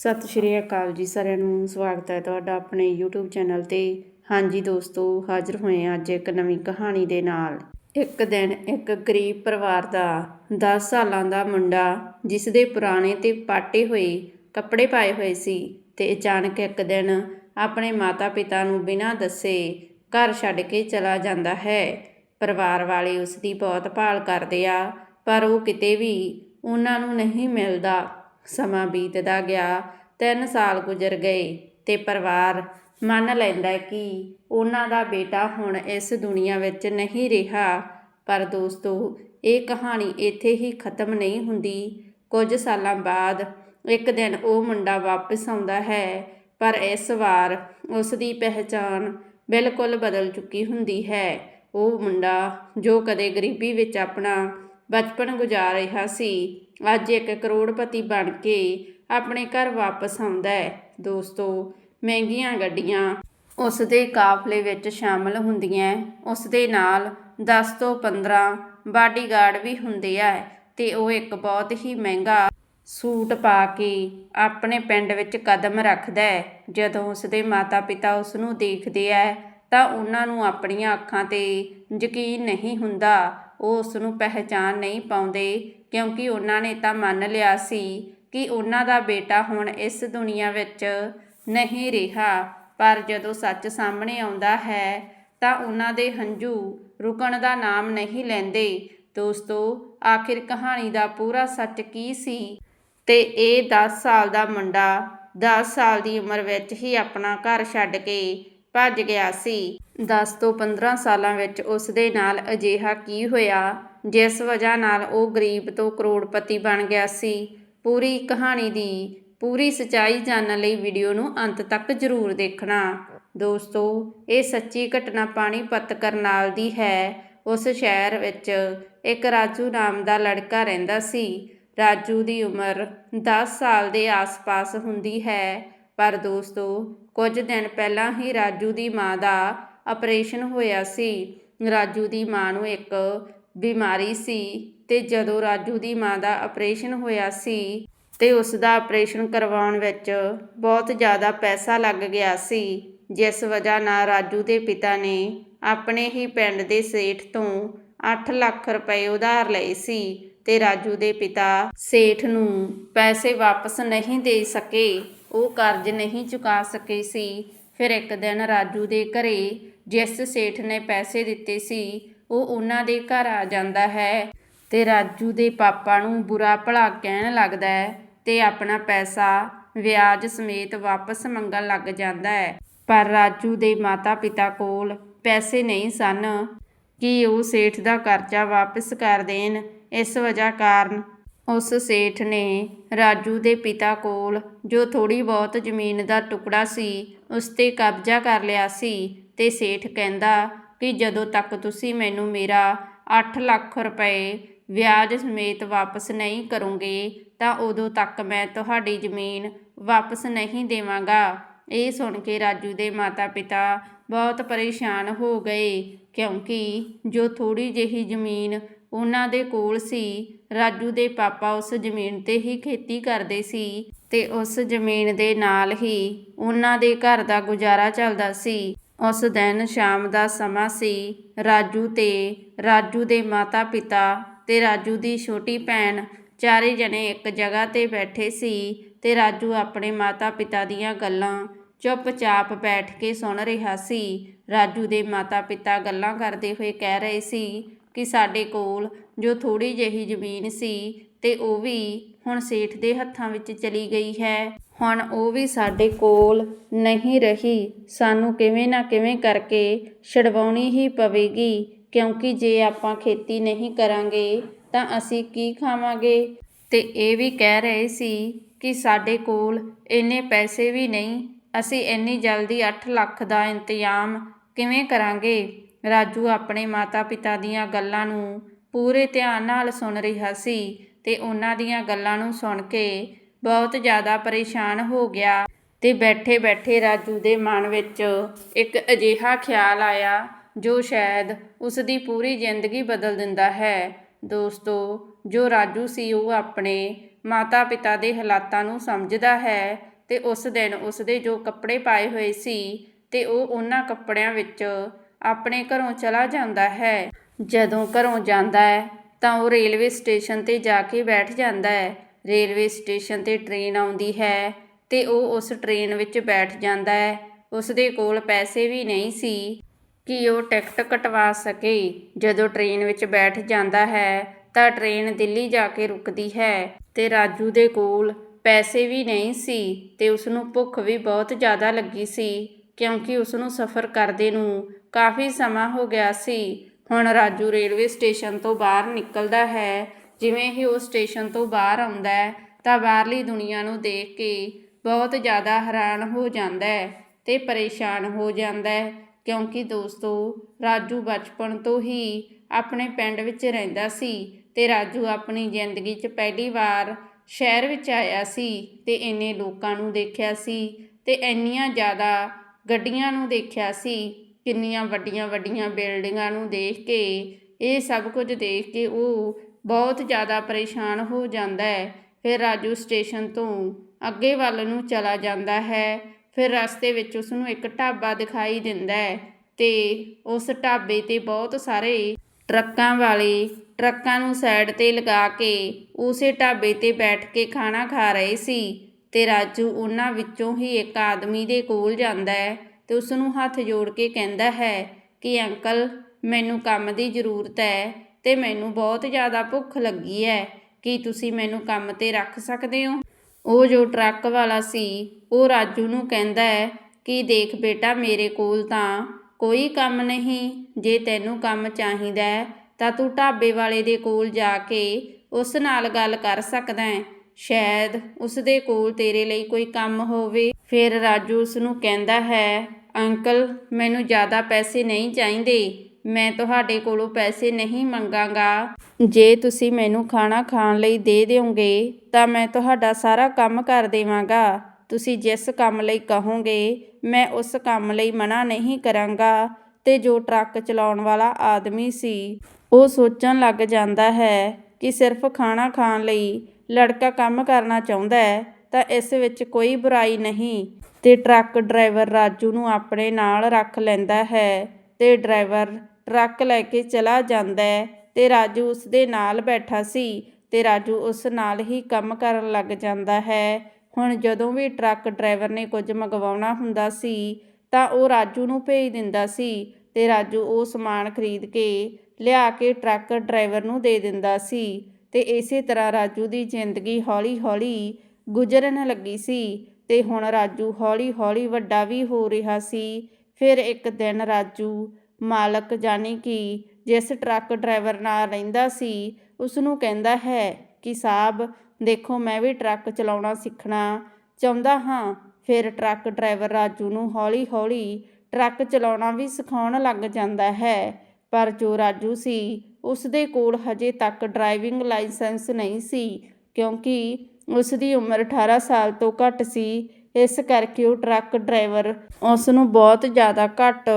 ਸਤਿ ਸ਼੍ਰੀ ਅਕਾਲ ਜੀ ਸਾਰਿਆਂ ਨੂੰ, ਸਵਾਗਤ ਹੈ ਤੁਹਾਡਾ ਆਪਣੇ YouTube ਚੈਨਲ ਤੇ। ਹਾਂਜੀ ਦੋਸਤੋ, ਹਾਜ਼ਰ ਹੋਏ ਹਾਂ ਅੱਜ ਇੱਕ ਨਵੀਂ ਕਹਾਣੀ ਦੇ ਨਾਲ। ਇੱਕ ਦਿਨ ਇੱਕ ਗਰੀਬ ਪਰਿਵਾਰ ਦਾ 10 ਸਾਲਾਂ ਦਾ ਮੁੰਡਾ ਜਿਸ ਦੇ ਪੁਰਾਣੇ ਤੇ ਪਾਟੇ ਹੋਏ ਕੱਪੜੇ ਪਾਏ ਹੋਏ ਸੀ ਤੇ ਅਚਾਨਕ ਇੱਕ ਦਿਨ ਆਪਣੇ ਮਾਤਾ-ਪਿਤਾ ਨੂੰ ਬਿਨਾਂ ਦੱਸੇ ਘਰ ਛੱਡ ਕੇ ਚਲਾ ਜਾਂਦਾ ਹੈ। ਪਰਿਵਾਰ ਵਾਲੇ ਉਸ ਦੀ ਬਹੁਤ ਭਾਲ ਕਰਦੇ ਆ, ਪਰ ਉਹ ਕਿਤੇ ਵੀ ਉਹਨਾਂ ਨੂੰ ਨਹੀਂ ਮਿਲਦਾ। ਸਮਾਂ ਬੀਤਦਾ ਗਿਆ। ਤਿੰਨ ਸਾਲ ਗੁਜ਼ਰ ਗਏ ਅਤੇ ਪਰਿਵਾਰ ਮੰਨ ਲੈਂਦਾ ਕਿ ਉਹਨਾਂ ਦਾ ਬੇਟਾ ਹੁਣ ਇਸ ਦੁਨੀਆ ਵਿੱਚ ਨਹੀਂ ਰਿਹਾ। ਪਰ ਦੋਸਤੋ, ਇਹ ਕਹਾਣੀ ਇੱਥੇ ਹੀ ਖਤਮ ਨਹੀਂ ਹੁੰਦੀ। ਕੁਝ ਸਾਲਾਂ ਬਾਅਦ ਇੱਕ ਦਿਨ ਉਹ ਮੁੰਡਾ ਵਾਪਸ ਆਉਂਦਾ ਹੈ, ਪਰ ਇਸ ਵਾਰ ਉਸ ਦੀ ਪਹਿਚਾਣ ਬਿਲਕੁਲ ਬਦਲ ਚੁੱਕੀ ਹੁੰਦੀ ਹੈ। ਉਹ ਮੁੰਡਾ ਜੋ ਕਦੇ ਗਰੀਬੀ ਵਿੱਚ ਆਪਣਾ ਬਚਪਨ ਗੁਜ਼ਾਰ ਰਿਹਾ ਸੀ। ਅੱਜ ਇੱਕ ਕਰੋੜਪਤੀ ਬਣ ਕੇ ਆਪਣੇ ਘਰ ਵਾਪਸ ਆਉਂਦਾ ਹੈ। ਦੋਸਤੋ, ਮਹਿੰਗੀਆਂ ਗੱਡੀਆਂ ਉਸ ਦੇ ਕਾਫਲੇ ਵਿੱਚ ਸ਼ਾਮਲ ਹੁੰਦੀਆਂ ਉਸ ਦੇ ਨਾਲ 10 ਤੋਂ 15 ਬਾਡੀਗਾਰਡ ਵੀ ਹੁੰਦੇ ਆ ਤੇ ਉਹ ਇੱਕ ਬਹੁਤ ਹੀ ਮਹਿੰਗਾ ਸੂਟ ਪਾ ਕੇ ਆਪਣੇ ਪਿੰਡ ਵਿੱਚ ਕਦਮ ਰੱਖਦਾ ਹੈ। ਜਦੋਂ ਉਸ ਦੇ ਮਾਤਾ-ਪਿਤਾ ਉਸ ਨੂੰ ਦੇਖਦੇ ਆ ਤਾਂ ਉਹਨਾਂ ਨੂੰ ਆਪਣੀਆਂ ਅੱਖਾਂ ਤੇ ਯਕੀਨ ਨਹੀਂ ਹੁੰਦਾ ਉਹ ਉਸ ਨੂੰ ਪਹਿਚਾਨ ਨਹੀਂ ਪਾਉਂਦੇ, ਕਿਉਂਕਿ ਉਹਨਾਂ ਨੇ ਤਾਂ ਮੰਨ ਲਿਆ ਸੀ ਕਿ ਉਹਨਾਂ ਦਾ ਬੇਟਾ ਹੁਣ ਇਸ ਦੁਨੀਆ ਵਿੱਚ ਨਹੀਂ ਰਿਹਾ। ਪਰ ਜਦੋਂ ਸੱਚ ਸਾਹਮਣੇ ਆਉਂਦਾ ਹੈ, ਤਾਂ ਉਹਨਾਂ ਦੇ ਹੰਝੂ ਰੁਕਣ ਦਾ ਨਾਮ ਨਹੀਂ ਲੈਂਦੇ। ਦੋਸਤੋ, ਆਖਿਰ ਕਹਾਣੀ ਦਾ ਪੂਰਾ ਸੱਚ ਕੀ ਸੀ? ਤੇ ਇਹ 10 ਸਾਲ ਦਾ ਮੁੰਡਾ 10 ਸਾਲ ਦੀ ਉਮਰ ਵਿੱਚ ਹੀ ਆਪਣਾ ਘਰ ਛੱਡ ਕੇ ਭੱਜ ਗਿਆ ਸੀ। 10 ਤੋਂ 15 ਸਾਲਾਂ ਵਿੱਚ ਉਸ ਦੇ ਨਾਲ ਅਜਿਹਾ ਕੀ ਹੋਇਆ, ਜਿਸ ਵਜ੍ਹਾ ਨਾਲ ਉਹ ਗਰੀਬ ਤੋਂ ਕਰੋੜਪਤੀ ਬਣ ਗਿਆ ਸੀ। ਪੂਰੀ ਕਹਾਣੀ ਦੀ ਪੂਰੀ ਸਚਾਈ ਜਾਣਨ ਲਈ ਵੀਡੀਓ ਨੂੰ ਅੰਤ ਤੱਕ ਜ਼ਰੂਰ ਦੇਖਣਾ। ਦੋਸਤੋ, ਇਹ ਸੱਚੀ ਘਟਨਾ ਪਾਣੀਪਤ ਕਰਨਾਲ ਦੀ ਹੈ। ਉਸ ਸ਼ਹਿਰ ਵਿੱਚ ਇੱਕ ਰਾਜੂ ਨਾਮ ਦਾ ਲੜਕਾ ਰਹਿੰਦਾ ਸੀ। ਰਾਜੂ ਦੀ ਉਮਰ 10 ਸਾਲ ਦੇ ਆਸ-ਪਾਸ ਹੁੰਦੀ ਹੈ। ਪਰ ਦੋਸਤੋ, ਕੁਝ ਦਿਨ ਪਹਿਲਾਂ ਹੀ ਰਾਜੂ ਦੀ ਮਾਂ ਦਾ ਆਪਰੇਸ਼ਨ ਹੋਇਆ ਸੀ। ਰਾਜੂ ਦੀ ਮਾਂ ਨੂੰ ਇੱਕ ਬਿਮਾਰੀ ਸੀ ਤੇ ਜਦੋਂ ਰਾਜੂ ਦੀ ਮਾਂ ਦਾ ਆਪਰੇਸ਼ਨ ਹੋਇਆ ਸੀ ਤੇ ਉਸ ਦਾ ਆਪਰੇਸ਼ਨ ਕਰਵਾਉਣ ਵਿੱਚ ਬਹੁਤ ਜ਼ਿਆਦਾ ਪੈਸਾ ਲੱਗ ਗਿਆ ਸੀ। ਜਿਸ ਵਜ੍ਹਾ ਨਾਲ ਰਾਜੂ ਦੇ ਪਿਤਾ ਨੇ ਆਪਣੇ ਹੀ ਪਿੰਡ ਦੇ ਸੇਠ ਤੋਂ 8 ਲੱਖ ਰੁਪਏ ਉਧਾਰ ਲਏ ਸੀ ਤੇ ਰਾਜੂ ਦੇ ਪਿਤਾ ਸੇਠ ਨੂੰ ਪੈਸੇ ਵਾਪਸ ਨਹੀਂ ਦੇ ਸਕੇ। ਉਹ ਕਰਜ਼ ਨਹੀਂ ਚੁਕਾ ਸਕੇ ਸੀ। ਫਿਰ ਇੱਕ ਦਿਨ ਰਾਜੂ ਦੇ ਘਰੇ ਜਿਸ ਸੇਠ ਨੇ ਪੈਸੇ ਦਿੱਤੇ ਸੀ, ਉਹ ਉਹਨਾਂ ਦੇ ਘਰ ਆ ਜਾਂਦਾ ਹੈ ਤੇ ਰਾਜੂ ਦੇ ਪਾਪਾ ਨੂੰ ਬੁਰਾ ਭਲਾ ਕਹਿਣ ਲੱਗਦਾ ਹੈ ਤੇ ਆਪਣਾ ਪੈਸਾ ਵਿਆਜ ਸਮੇਤ ਵਾਪਸ ਮੰਗਣ ਲੱਗ ਜਾਂਦਾ ਹੈ। ਪਰ ਰਾਜੂ ਦੇ ਮਾਤਾ-ਪਿਤਾ ਕੋਲ ਪੈਸੇ ਨਹੀਂ ਸਨ ਕਿ ਉਹ ਸੇਠ ਦਾ ਕਰਜ਼ਾ ਵਾਪਸ ਕਰ ਦੇਣ। ਇਸ ਵਜ੍ਹਾ ਕਾਰਨ ਉਸ ਸੇਠ ਨੇ ਰਾਜੂ ਦੇ ਪਿਤਾ ਕੋਲ ਜੋ ਥੋੜ੍ਹੀ ਬਹੁਤ ਜ਼ਮੀਨ ਦਾ ਟੁਕੜਾ ਸੀ, ਉਸ ਤੇ ਕਬਜ਼ਾ ਕਰ ਲਿਆ ਸੀ ਅਤੇ ਸੇਠ ਕਹਿੰਦਾ ਕਿ ਜਦੋਂ ਤੱਕ ਤੁਸੀਂ ਮੈਨੂੰ ਮੇਰਾ ਅੱਠ ਲੱਖ ਰੁਪਏ ਵਿਆਜ ਸਮੇਤ ਵਾਪਸ ਨਹੀਂ ਕਰੋਗੇ, ਤਾਂ ਉਦੋਂ ਤੱਕ ਮੈਂ ਤੁਹਾਡੀ ਜ਼ਮੀਨ ਵਾਪਸ ਨਹੀਂ ਦੇਵਾਂਗਾ। ਇਹ ਸੁਣ ਕੇ ਰਾਜੂ ਦੇ ਮਾਤਾ-ਪਿਤਾ ਬਹੁਤ ਪਰੇਸ਼ਾਨ ਹੋ ਗਏ, ਕਿਉਂਕਿ ਜੋ ਥੋੜੀ ਜਿਹੀ ਜ਼ਮੀਨ ਉਹਨਾਂ ਦੇ ਕੋਲ ਸੀ। ਰਾਜੂ ਦੇ ਪਾਪਾ ਉਸ ਜ਼ਮੀਨ ਤੇ ਹੀ ਖੇਤੀ ਕਰਦੇ ਸੀ ਤੇ ਉਸ ਜ਼ਮੀਨ ਦੇ ਨਾਲ ਹੀ ਉਹਨਾਂ ਦੇ ਘਰ ਦਾ ਗੁਜ਼ਾਰਾ ਚੱਲਦਾ ਸੀ। ਉਸ ਦਿਨ ਸ਼ਾਮ ਦਾ ਸਮਾਂ ਸੀ। ਰਾਜੂ ਤੇ ਰਾਜੂ ਦੇ ਮਾਤਾ-ਪਿਤਾ ਤੇ ਰਾਜੂ ਦੀ ਛੋਟੀ ਭੈਣ ਚਾਰੇ ਜਣੇ ਇੱਕ ਜਗ੍ਹਾ ਤੇ ਬੈਠੇ ਸੀ ਤੇ ਰਾਜੂ ਆਪਣੇ ਮਾਤਾ-ਪਿਤਾ ਦੀਆਂ ਗੱਲਾਂ ਚੁੱਪਚਾਪ ਬੈਠ ਕੇ ਸੁਣ ਰਿਹਾ ਸੀ। ਰਾਜੂ ਦੇ ਮਾਤਾ-ਪਿਤਾ ਗੱਲਾਂ ਕਰਦੇ ਹੋਏ ਕਹਿ ਰਹੇ ਸੀ ਕਿ ਸਾਡੇ ਕੋਲ ਜੋ ਥੋੜੀ ਜਿਹੀ ਜ਼ਮੀਨ ਸੀ ਤੇ ਉਹ ਵੀ ਹੁਣ ਸੇਠ ਦੇ ਹੱਥਾਂ ਵਿੱਚ ਚਲੀ ਗਈ ਹੈ। ਹੁਣ ਉਹ ਵੀ ਸਾਡੇ ਕੋਲ ਨਹੀਂ ਰਹੀ। ਸਾਨੂੰ ਕਿਵੇਂ ਨਾ ਕਿਵੇਂ ਕਰਕੇ ਛਡਵਾਉਣੀ ਹੀ ਪਵੇਗੀ, ਕਿਉਂਕਿ ਜੇ ਆਪਾਂ ਖੇਤੀ ਨਹੀਂ ਕਰਾਂਗੇ ਤਾਂ ਅਸੀਂ ਕੀ ਖਾਵਾਂਗੇ? ਤੇ ਇਹ ਵੀ ਕਹਿ ਰਹੇ ਸੀ ਕਿ ਸਾਡੇ ਕੋਲ ਇੰਨੇ ਪੈਸੇ ਵੀ ਨਹੀਂ। ਅਸੀਂ ਇੰਨੀ ਜਲਦੀ 8 ਲੱਖ ਦਾ ਇੰਤਜ਼ਾਮ ਕਿਵੇਂ ਕਰਾਂਗੇ? ਰਾਜੂ ਆਪਣੇ ਮਾਤਾ-ਪਿਤਾ ਦੀਆਂ ਗੱਲਾਂ ਨੂੰ ਪੂਰੇ ਧਿਆਨ ਨਾਲ ਸੁਣ ਰਿਹਾ ਸੀ ਤੇ ਉਹਨਾਂ ਦੀਆਂ ਗੱਲਾਂ ਨੂੰ ਸੁਣ ਕੇ ਬਹੁਤ ਜ਼ਿਆਦਾ ਪਰੇਸ਼ਾਨ ਹੋ ਗਿਆ ਤੇ ਬੈਠੇ-ਬੈਠੇ ਰਾਜੂ ਦੇ ਮਨ ਵਿੱਚ ਇੱਕ ਅਜਿਹਾ ਖਿਆਲ ਆਇਆ ਜੋ ਸ਼ਾਇਦ ਉਸ ਦੀ ਪੂਰੀ ਜ਼ਿੰਦਗੀ ਬਦਲ ਦਿੰਦਾ ਹੈ। ਦੋਸਤੋ, ਜੋ ਰਾਜੂ ਸੀ ਉਹ ਆਪਣੇ ਮਾਤਾ ਪਿਤਾ ਦੇ ਹਾਲਾਤਾਂ ਨੂੰ ਸਮਝਦਾ ਹੈ ਤੇ ਉਸ ਦਿਨ ਉਸ ਦੇ ਜੋ ਕੱਪੜੇ ਪਾਏ ਹੋਏ ਸੀ ਤੇ ਉਹ ਉਹਨਾਂ ਕੱਪੜਿਆਂ ਵਿੱਚ ਆਪਣੇ ਘਰੋਂ ਚਲਾ ਜਾਂਦਾ ਹੈ। ਜਦੋਂ ਘਰੋਂ ਜਾਂਦਾ ਹੈ, ਤਾਂ ਉਹ ਰੇਲਵੇ ਸਟੇਸ਼ਨ ਤੇ ਜਾ ਕੇ ਬੈਠ ਜਾਂਦਾ ਹੈ। ਰੇਲਵੇ ਸਟੇਸ਼ਨ ਤੇ ਟ੍ਰੇਨ ਆਉਂਦੀ ਹੈ ਤੇ ਉਹ ਉਸ ਟ੍ਰੇਨ ਵਿੱਚ ਬੈਠ ਜਾਂਦਾ ਹੈ। ਉਸ ਦੇ ਕੋਲ ਪੈਸੇ ਵੀ ਨਹੀਂ ਸੀ ਕਿ ਉਹ ਟਿਕਟ ਕਟਵਾ ਸਕੇ। ਜਦੋਂ ਟ੍ਰੇਨ ਵਿੱਚ ਬੈਠ ਜਾਂਦਾ ਹੈ, ਤਾਂ ਟ੍ਰੇਨ ਦਿੱਲੀ ਜਾ ਕੇ ਰੁਕਦੀ ਹੈ ਤੇ ਰਾਜੂ ਦੇ ਕੋਲ ਪੈਸੇ ਵੀ ਨਹੀਂ ਸੀ ਤੇ ਉਸ ਨੂੰ ਭੁੱਖ ਵੀ ਬਹੁਤ ਜ਼ਿਆਦਾ ਲੱਗੀ ਸੀ। ਕਿਉਂਕਿ ਉਸ ਨੂੰ ਸਫ਼ਰ ਕਰਦੇ ਨੂੰ ਕਾਫੀ ਸਮਾਂ ਹੋ ਗਿਆ ਸੀ। ਹੁਣ ਰਾਜੂ ਰੇਲਵੇ ਸਟੇਸ਼ਨ ਤੋਂ ਬਾਹਰ ਨਿਕਲਦਾ ਹੈ। ਜਿਵੇਂ ਹੀ ਉਹ ਸਟੇਸ਼ਨ ਤੋਂ ਬਾਹਰ ਆਉਂਦਾ ਹੈ, ਤਾਂ ਬਾਹਰਲੀ ਦੁਨੀਆ ਨੂੰ ਦੇਖ ਕੇ ਬਹੁਤ ਜ਼ਿਆਦਾ ਹੈਰਾਨ ਹੋ ਜਾਂਦਾ ਹੈ ਤੇ ਪਰੇਸ਼ਾਨ ਹੋ ਜਾਂਦਾ ਹੈ। ਕਿਉਂਕਿ ਦੋਸਤੋ, ਰਾਜੂ ਬਚਪਨ ਤੋਂ ਹੀ ਆਪਣੇ ਪਿੰਡ ਵਿੱਚ ਰਹਿੰਦਾ ਸੀ ਤੇ ਰਾਜੂ ਆਪਣੀ ਜ਼ਿੰਦਗੀ 'ਚ ਪਹਿਲੀ ਵਾਰ ਸ਼ਹਿਰ ਵਿੱਚ ਆਇਆ ਸੀ ਤੇ ਇੰਨੇ ਲੋਕਾਂ ਨੂੰ ਦੇਖਿਆ ਸੀ ਤੇ ਇੰਨੀਆਂ ਜ਼ਿਆਦਾ ਗੱਡੀਆਂ ਨੂੰ ਦੇਖਿਆ ਸੀ, ਕਿੰਨੀਆਂ ਵੱਡੀਆਂ ਵੱਡੀਆਂ ਬਿਲਡਿੰਗਾਂ ਨੂੰ ਦੇਖ ਕੇ। ਇਹ ਸਭ ਕੁਝ ਦੇਖ ਕੇ ਉਹ ਬਹੁਤ ਜ਼ਿਆਦਾ ਪਰੇਸ਼ਾਨ ਹੋ ਜਾਂਦਾ ਹੈ। ਫਿਰ ਰਾਜੂ ਸਟੇਸ਼ਨ ਤੋਂ ਅੱਗੇ ਵੱਲ ਨੂੰ ਚਲਾ ਜਾਂਦਾ ਹੈ। ਫਿਰ ਰਸਤੇ ਵਿੱਚ ਉਸ ਨੂੰ ਇੱਕ ਢਾਬਾ ਦਿਖਾਈ ਦਿੰਦਾ ਹੈ ਤੇ ਉਸ ਢਾਬੇ ਤੇ ਬਹੁਤ ਸਾਰੇ ਟਰੱਕਾਂ ਵਾਲੇ ਟਰੱਕਾਂ ਨੂੰ ਸਾਈਡ ਤੇ ਲਗਾ ਕੇ ਉਸੇ ਢਾਬੇ ਤੇ ਬੈਠ ਕੇ ਖਾਣਾ ਖਾ ਰਹੇ ਸੀ। ਤੇ ਰਾਜੂ ਉਹਨਾਂ ਵਿੱਚੋਂ ਹੀ ਇੱਕ ਆਦਮੀ ਦੇ ਕੋਲ ਜਾਂਦਾ ਹੈ ਤੇ ਉਸ ਨੂੰ ਹੱਥ ਜੋੜ ਕੇ ਕਹਿੰਦਾ ਹੈ ਕਿ, ਅੰਕਲ, ਮੈਨੂੰ ਕੰਮ ਦੀ ਜ਼ਰੂਰਤ ਹੈ ਤੇ ਮੈਨੂੰ ਬਹੁਤ ਜ਼ਿਆਦਾ ਭੁੱਖ ਲੱਗੀ ਹੈ। ਕੀ ਤੁਸੀਂ ਮੈਨੂੰ ਕੰਮ ਤੇ ਰੱਖ ਸਕਦੇ ਹੋ? ਉਹ ਜੋ ਟਰੱਕ ਵਾਲਾ ਸੀ, ਉਹ ਰਾਜੂ ਨੂੰ ਕਹਿੰਦਾ ਹੈ ਕਿ, ਦੇਖ ਬੇਟਾ, ਮੇਰੇ ਕੋਲ ਤਾਂ ਕੋਈ ਕੰਮ ਨਹੀਂ। ਜੇ ਤੈਨੂੰ ਕੰਮ ਚਾਹੀਦਾ ਤਾਂ ਤੂੰ ਢਾਬੇ ਵਾਲੇ ਦੇ ਕੋਲ ਜਾ ਕੇ ਉਸ ਨਾਲ ਗੱਲ ਕਰ ਸਕਦਾ ਹੈ। ਸ਼ਾਇਦ ਉਸ ਦੇ ਕੋਲ ਤੇਰੇ ਲਈ ਕੋਈ ਕੰਮ ਹੋਵੇ। ਫਿਰ ਰਾਜੂ ਉਸ ਨੂੰ ਕਹਿੰਦਾ ਹੈ, ਅੰਕਲ, ਮੈਨੂੰ ਜ਼ਿਆਦਾ ਪੈਸੇ ਨਹੀਂ ਚਾਹੀਦੇ। ਮੈਂ ਤੁਹਾਡੇ ਕੋਲੋਂ ਪੈਸੇ ਨਹੀਂ ਮੰਗਾਂਗਾ। ਜੇ ਤੁਸੀਂ ਮੈਨੂੰ ਖਾਣਾ ਖਾਣ ਲਈ ਦੇ ਦਿਓਗੇ, ਤਾਂ ਮੈਂ ਤੁਹਾਡਾ ਸਾਰਾ ਕੰਮ ਕਰ ਦੇਵਾਂਗਾ। ਤੁਸੀਂ ਜਿਸ ਕੰਮ ਲਈ ਕਹੋਗੇ, ਮੈਂ ਉਸ ਕੰਮ ਲਈ ਮਨਾ ਨਹੀਂ ਕਰਾਂਗਾ। ਤੇ ਜੋ ਟਰੱਕ ਚਲਾਉਣ ਵਾਲਾ ਆਦਮੀ ਸੀ, ਉਹ ਸੋਚਣ ਲੱਗ ਜਾਂਦਾ ਹੈ ਕਿ ਸਿਰਫ ਖਾਣਾ ਖਾਣ ਲਈ ਲੜਕਾ ਕੰਮ ਕਰਨਾ ਚਾਹੁੰਦਾ ਹੈ, ਤਾਂ ਇਸ ਵਿੱਚ ਕੋਈ ਬੁਰਾਈ ਨਹੀਂ। ਤੇ ਟਰੱਕ ਡਰਾਈਵਰ ਰਾਜੂ ਨੂੰ ਆਪਣੇ ਨਾਲ ਰੱਖ ਲੈਂਦਾ ਹੈ ਤੇ ਡਰਾਈਵਰ ਟਰੱਕ ਲੈ ਕੇ ਚਲਾ ਜਾਂਦਾ ਹੈ ਤੇ ਰਾਜੂ ਉਸ ਦੇ ਨਾਲ ਬੈਠਾ ਸੀ ਤੇ ਰਾਜੂ ਉਸ ਨਾਲ ਹੀ ਕੰਮ ਕਰਨ ਲੱਗ ਜਾਂਦਾ ਹੈ। ਹੁਣ ਜਦੋਂ ਵੀ ਟਰੱਕ ਡਰਾਈਵਰ ਨੇ ਕੁਝ ਮੰਗਵਾਉਣਾ ਹੁੰਦਾ ਸੀ, ਤਾਂ ਉਹ ਰਾਜੂ ਨੂੰ ਭੇਜ ਦਿੰਦਾ ਸੀ ਤੇ ਰਾਜੂ ਉਹ ਸਮਾਨ ਖਰੀਦ ਕੇ ਲਿਆ ਕੇ ਟਰੱਕ ਡਰਾਈਵਰ ਨੂੰ ਦੇ ਦਿੰਦਾ ਸੀ। ਤੇ ਇਸੇ ਤਰ੍ਹਾਂ ਰਾਜੂ ਦੀ ਜ਼ਿੰਦਗੀ ਹੌਲੀ-ਹੌਲੀ ਗੁਜ਼ਰਨ ਲੱਗੀ ਸੀ ਤੇ ਹੁਣ ਰਾਜੂ ਹੌਲੀ-ਹੌਲੀ ਵੱਡਾ ਵੀ ਹੋ ਰਿਹਾ ਸੀ। ਫਿਰ ਇੱਕ ਦਿਨ ਰਾਜੂ ਮਾਲਕ ਜਾਨੀ ਕਿ ਜਿਸ ਟਰੱਕ ਡਰਾਈਵਰ ਨਾਲ ਰਹਿੰਦਾ ਸੀ ਉਸ ਨੂੰ ਕਹਿੰਦਾ ਹੈ ਕਿ ਸਾਹਿਬ ਦੇਖੋ ਮੈਂ ਵੀ ਟਰੱਕ ਚਲਾਉਣਾ ਸਿੱਖਣਾ। ਚਾਹੁੰਦਾ ਹਾਂ ਫਿਰ ਟਰੱਕ ਡਰਾਈਵਰ ਰਾਜੂ ਨੂੰ ਹੌਲੀ-ਹੌਲੀ ਟਰੱਕ ਚਲਾਉਣਾ ਵੀ ਸਿਖਾਉਣ ਲੱਗ ਜਾਂਦਾ ਹੈ। ਪਰ ਜੋ ਰਾਜੂ ਸੀ ਉਸ ਦੇ ਕੋਲ ਹਜੇ ਤੱਕ ਡਰਾਈਵਿੰਗ ਲਾਇਸੈਂਸ ਨਹੀਂ ਸੀ, ਕਿਉਂਕਿ ਉਸ ਦੀ ਉਮਰ 18 ਸਾਲ ਤੋਂ ਘੱਟ ਸੀ। ਇਸ ਕਰਕੇ ਉਹ ਟਰੱਕ ਡਰਾਈਵਰ ਉਸ ਨੂੰ ਬਹੁਤ ਜ਼ਿਆਦਾ ਘੱਟ